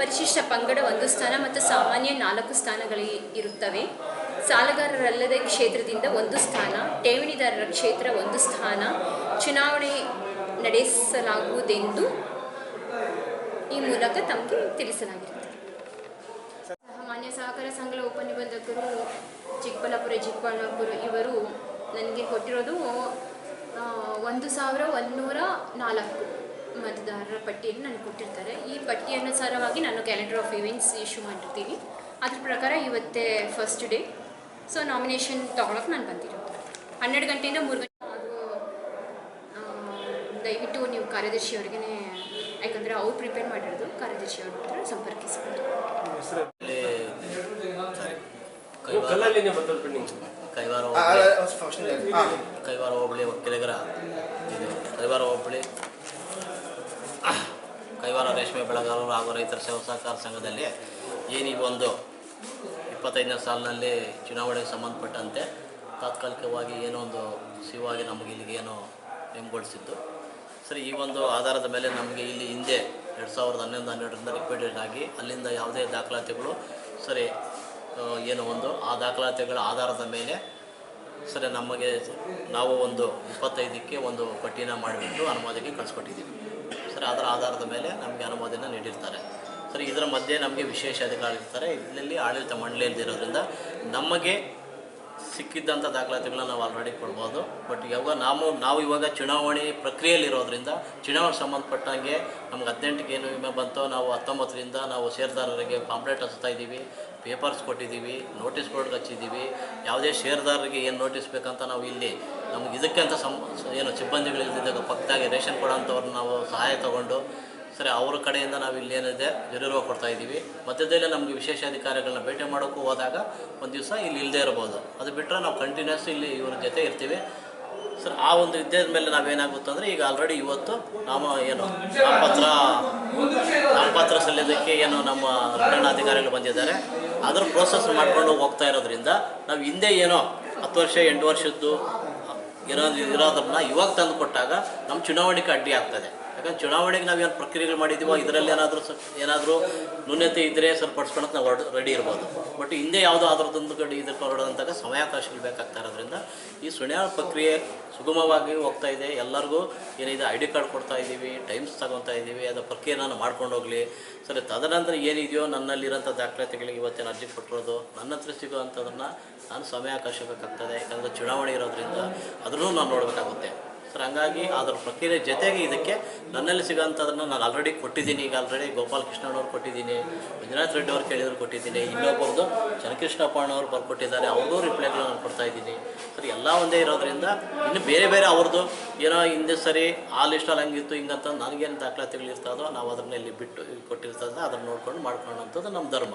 ಪರಿಶಿಷ್ಟ ಪಂಗಡ ಒಂದು ಸ್ಥಾನ ಮತ್ತು ಸಾಮಾನ್ಯ ನಾಲ್ಕು ಸ್ಥಾನಗಳು ಇರುತ್ತವೆ. ಸಾಲಗಾರರಲ್ಲದ ಕ್ಷೇತ್ರದಿಂದ ಒಂದು ಸ್ಥಾನ, ಠೇವಣಿದಾರರ ಕ್ಷೇತ್ರ ಒಂದು ಸ್ಥಾನ, ಚುನಾವಣೆ ನಡೆಸಲಾಗುವುದೆಂದು ಈ ಮೂಲಕ ತಮಗೆ ತಿಳಿಸಲಾಗಿರುತ್ತದೆ. ಮಾನ್ಯ ಸಹಕಾರ ಸಂಘದ ಉಪನಿಬಂಧಕರು ಚಿಕ್ಕಬಳ್ಳಾಪುರ ಚಿಕ್ಕಬಳ್ಳಾಪುರ ಇವರು ನನಗೆ ಕೊಟ್ಟಿರೋದು ಒಂದು ಸಾವಿರ ಒಂದುನೂರ ನಾಲ್ಕು ಮತದಾರರ ಪಟ್ಟಿಯನ್ನು ನನಗೆ ಕೊಟ್ಟಿರ್ತಾರೆ. ಈ ಪಟ್ಟಿ ಅನುಸಾರವಾಗಿ ನಾನು ಕ್ಯಾಲೆಂಡರ್ ಆಫ್ ಇವೆಂಟ್ಸ್ ಇಶ್ಯೂ ಮಾಡಿರ್ತೀನಿ. ಅದ್ರ ಪ್ರಕಾರ ಇವತ್ತೇ ಫಸ್ಟ್ ಡೇ ಸೊ ನಾಮಿನೇಷನ್ ತೊಗೊಳಕ್ಕೆ ನಾನು ಬಂದಿರೋದು. ಹನ್ನೆರಡು ಗಂಟೆಯಿಂದ ಮೂರು ಗಂಟೆ ಅದು ಆ, ದಯವಿಟ್ಟು ನೀವು ಕಾರ್ಯದರ್ಶಿ ಅವ್ರಿಗೆ ಯಾಕಂದರೆ ಅವ್ರು ಪ್ರಿಪೇರ್ ಮಾಡಿರೋದು ಕಾರ್ಯದರ್ಶಿ ಅವ್ರ ಹತ್ರ ಸಂಪರ್ಕಿಸ್ಬೋದು. ಕೈವಾರ ಹೋಬಳಿ ಕೈವಾರ ಹೋಬಳಿ ಒಕ್ಕಲಿಗರ ಇದು. ಕೈವಾರ ಹೋಬಳಿ ಕೈವಾರ ರೇಷ್ಮೆ ಬೆಳೆಗಾರರು ಹಾಗೂ ರೈತರ ಸೇವಾ ಸಹಕಾರ ಸಂಘದಲ್ಲಿ ಏನು ಈ ಒಂದು ಇಪ್ಪತ್ತೈದನೇ ಸಾಲಿನಲ್ಲಿ ಚುನಾವಣೆಗೆ ಸಂಬಂಧಪಟ್ಟಂತೆ ತಾತ್ಕಾಲಿಕವಾಗಿ ಏನೋ ಒಂದು ಸಿವಾಗಿ ನಮಗೆ ಇಲ್ಲಿಗೆ ಏನೋ ನೇಮಗೊಳಿಸಿದ್ದು. ಸರಿ, ಈ ಒಂದು ಆಧಾರದ ಮೇಲೆ ನಮಗೆ ಇಲ್ಲಿ ಹಿಂದೆ ಎರಡು ಸಾವಿರದ ಹನ್ನೊಂದು, ಹನ್ನೆರಡರಿಂದ ರಿಪೀಟೆಡ್ ಆಗಿ ಅಲ್ಲಿಂದ ಯಾವುದೇ ದಾಖಲಾತಿಗಳು, ಸರಿ ಏನು ಒಂದು ಆ ದಾಖಲಾತಿಗಳ ಆಧಾರದ ಮೇಲೆ, ಸರಿ, ನಮಗೆ ನಾವು ಒಂದು ಇಪ್ಪತ್ತೈದಕ್ಕೆ ಒಂದು ಪಟ್ಟಿನ ಮಾಡಿಬಿಟ್ಟು ಅನುಮೋದನೆ ಕಳಿಸ್ಕೊಟ್ಟಿದ್ದೀವಿ. ಸರಿ, ಅದರ ಆಧಾರದ ಮೇಲೆ ನಮಗೆ ಅನುಮೋದನೆ ನೀಡಿರ್ತಾರೆ. ಸರಿ, ಇದರ ಮಧ್ಯೆ ನಮಗೆ ವಿಶೇಷ ಅಧಿಕಾರಿ ಇರ್ತಾರೆ. ಇದರಲ್ಲಿ ಆಡಳಿತ ಮಂಡಳಿಯಲ್ಲಿ ಇರೋದ್ರಿಂದ ನಮಗೆ ಸಿಕ್ಕಿದ್ದಂಥ ದಾಖಲಾತಿಗಳನ್ನ ನಾವು ಆಲ್ರೆಡಿ ಕೊಡ್ಬೋದು. ಬಟ್ ಯಾವಾಗ ನಾವು ನಾವು ಇವಾಗ ಚುನಾವಣೆ ಪ್ರಕ್ರಿಯೆಯಲ್ಲಿರೋದ್ರಿಂದ, ಚುನಾವಣೆ ಸಂಬಂಧಪಟ್ಟಂಗೆ ನಮ್ಗೆ ಹದಿನೆಂಟಕ್ಕೆ ಏನು ವಿಮೆ ಬಂತೋ, ನಾವು ಹತ್ತೊಂಬತ್ತರಿಂದ ನಾವು ಷೇರ್ದಾರರಿಗೆ ಪಾಂಪ್ಲೆಟ್ ಹಚ್ತಾ ಇದ್ದೀವಿ ಪೇಪರ್ಸ್ ಕೊಟ್ಟಿದ್ದೀವಿ ನೋಟಿಸ್ ಬೋರ್ಡ್ಗೆ ಹಚ್ಚಿದ್ದೀವಿ. ಯಾವುದೇ ಷೇರ್ದಾರರಿಗೆ ಏನು ನೋಟಿಸ್ ಬೇಕಂತ ನಾವು ಇಲ್ಲಿ ನಮ್ಗೆ ಇದಕ್ಕೆ ಅಂತ ಸಂ ಏನು ಸಿಬ್ಬಂದಿಗಳಿಲ್ಲದಿದ್ದಾಗ ಪಕ್ಕದಾಗೆ ರೇಷನ್ ಕೊಡೋಂಥವ್ರನ್ನ ನಾವು ಸಹಾಯ ತಗೊಂಡು ಸರಿ ಅವ್ರ ಕಡೆಯಿಂದ ನಾವು ಇಲ್ಲಿ ಏನಿದೆ ಜರುರುವ ಕೊಡ್ತಾ ಇದ್ದೀವಿ. ಮಧ್ಯದಲ್ಲೇ ನಮಗೆ ವಿಶೇಷ ಅಧಿಕಾರಿಗಳನ್ನ ಭೇಟಿ ಮಾಡೋಕ್ಕೂ ಹೋದಾಗ ಒಂದು ದಿವಸ ಇಲ್ಲಿ ಇಲ್ಲದೇ ಇರ್ಬೋದು. ಅದು ಬಿಟ್ಟರೆ ನಾವು ಕಂಟಿನ್ಯೂಸ್ ಇಲ್ಲಿ ಇವ್ರ ಜೊತೆ ಇರ್ತೀವಿ. ಸರ್, ಆ ಒಂದು ಇದ್ದೇದ ಮೇಲೆ ನಾವೇನಾಗುತ್ತೆ ಅಂದರೆ, ಈಗ ಆಲ್ರೆಡಿ ಇವತ್ತು ನಾಮ ಏನು, ನಾಮಪತ್ರ ನಾಮಪತ್ರ ಸಲ್ಲಿಸೋದಕ್ಕೆ ಏನು ನಮ್ಮ ಅಧಿಕಾರಿಗಳು ಬಂದಿದ್ದಾರೆ. ಅದರ ಪ್ರೋಸೆಸ್ ಮಾಡಿಕೊಂಡು ಹೋಗ್ತಾ ಇರೋದ್ರಿಂದ ನಾವು ಹಿಂದೆ ಏನೋ ಹತ್ತು ವರ್ಷ, ಎಂಟು ವರ್ಷದ್ದು ಇರೋದು ಇರೋದನ್ನ ಇವಾಗ ತಂದು ಕೊಟ್ಟಾಗ ನಮ್ಮ ಚುನಾವಣೆಗೆ ಅಡ್ಡಿ ಆಗ್ತದೆ. ಯಾಕಂದ್ರೆ ಚುನಾವಣೆಗೆ ನಾವು ಏನು ಪ್ರಕ್ರಿಯೆಗಳು ಮಾಡಿದ್ದೀವೋ ಇದರಲ್ಲಿ ಏನಾದರೂ ಏನಾದರೂ ನ್ಯೂನ್ಯತೆ ಇದ್ದರೆ ಸರಿಪಡಿಸ್ಕೊಳಕ್ಕೆ ನಾವು ರೆಡಿ ಇರ್ಬೋದು. ಬಟ್ ಹಿಂದೆ ಯಾವುದೋ ಅದರದೊಂದು ಕಡೆ ಇದಕ್ಕೆ ಹೊರಡೋದಂತಾಗ ಸಮಯಾವಕಾಶಗಳು ಬೇಕಾಗ್ತಾ ಇರೋದ್ರಿಂದ ಈ ಸುಣ್ಯ ಪ್ರಕ್ರಿಯೆ ಸುಗಮವಾಗಿ ಹೋಗ್ತಾ ಇದೆ. ಎಲ್ಲರಿಗೂ ಏನಿದೆ ಐ ಡಿ ಕಾರ್ಡ್ ಕೊಡ್ತಾ ಇದ್ದೀವಿ, ಟೈಮ್ಸ್ ತಗೊತಾ ಇದ್ದೀವಿ, ಅದರ ಪ್ರಕ್ರಿಯೆನ ಮಾಡ್ಕೊಂಡು ಹೋಗಲಿ. ಸರಿ, ತದನಂತರ ಏನಿದೆಯೋ ನನ್ನಲ್ಲಿರೋಂಥ ದಾಖಲಾತಿಗಳಿಗೆ ಇವತ್ತೇನು ಅರ್ಜಿ ಕೊಟ್ಟಿರೋದು, ನನ್ನ ಹತ್ರ ಸಿಗುವಂಥದ್ದನ್ನು ನಾನು ಸಮಯಾವಕಾಶ ಬೇಕಾಗ್ತದೆ. ಯಾಕಂದರೆ ಚುನಾವಣೆ ಇರೋದ್ರಿಂದ ಅದನ್ನು ನಾನು ನೋಡಬೇಕಾಗುತ್ತೆ. ಸರ್, ಹಂಗಾಗಿ ಅದರ ಪ್ರಕ್ರಿಯೆ ಜೊತೆಗೆ ಇದಕ್ಕೆ ನನ್ನಲ್ಲಿ ಸಿಗೋಂಥದ್ದನ್ನು ನಾನು ಆಲ್ರೆಡಿ ಕೊಟ್ಟಿದ್ದೀನಿ. ಈಗ ಆಲ್ರೆಡಿ ಗೋಪಾಲ್ ಕೃಷ್ಣನವ್ರು ಕೊಟ್ಟಿದ್ದೀನಿ, ಮಂಜುನಾಥ್ ರೆಡ್ಡಿ ಅವ್ರು ಕೇಳಿದ್ರು ಕೊಟ್ಟಿದ್ದೀನಿ, ಇನ್ನೊಬ್ಬರದು ಚನ್ನಕೃಷ್ಣಪ್ಪ ಅಣ್ಣವ್ರು ಬರ್ಕೊಟ್ಟಿದ್ದಾರೆ ಅವ್ರಿಗೂ ರಿಪ್ಲೈಗಳು ನಾನು ಕೊಡ್ತಾ ಇದ್ದೀನಿ. ಸರ್, ಎಲ್ಲ ಒಂದೇ ಇರೋದ್ರಿಂದ ಇನ್ನು ಬೇರೆ ಬೇರೆ ಅವ್ರದ್ದು ಏನೋ ಹಿಂದೆ ಸರಿ ಆ ಲಿಸ್ಟಲ್ಲಿ ಹಂಗಿತ್ತು, ಹಿಂಗಂತ ನನಗೇನು ದಾಖಲಾತಿಗಳು ಇರ್ತದೋ ನಾವು ಅದನ್ನ ಇಲ್ಲಿ ಬಿಟ್ಟು ಕೊಟ್ಟಿರ್ತದೆ ಅದನ್ನು ನೋಡ್ಕೊಂಡು ಮಾಡ್ಕೊಳ್ಳೋಂಥದ್ದು ನಮ್ಮ ಧರ್ಮ.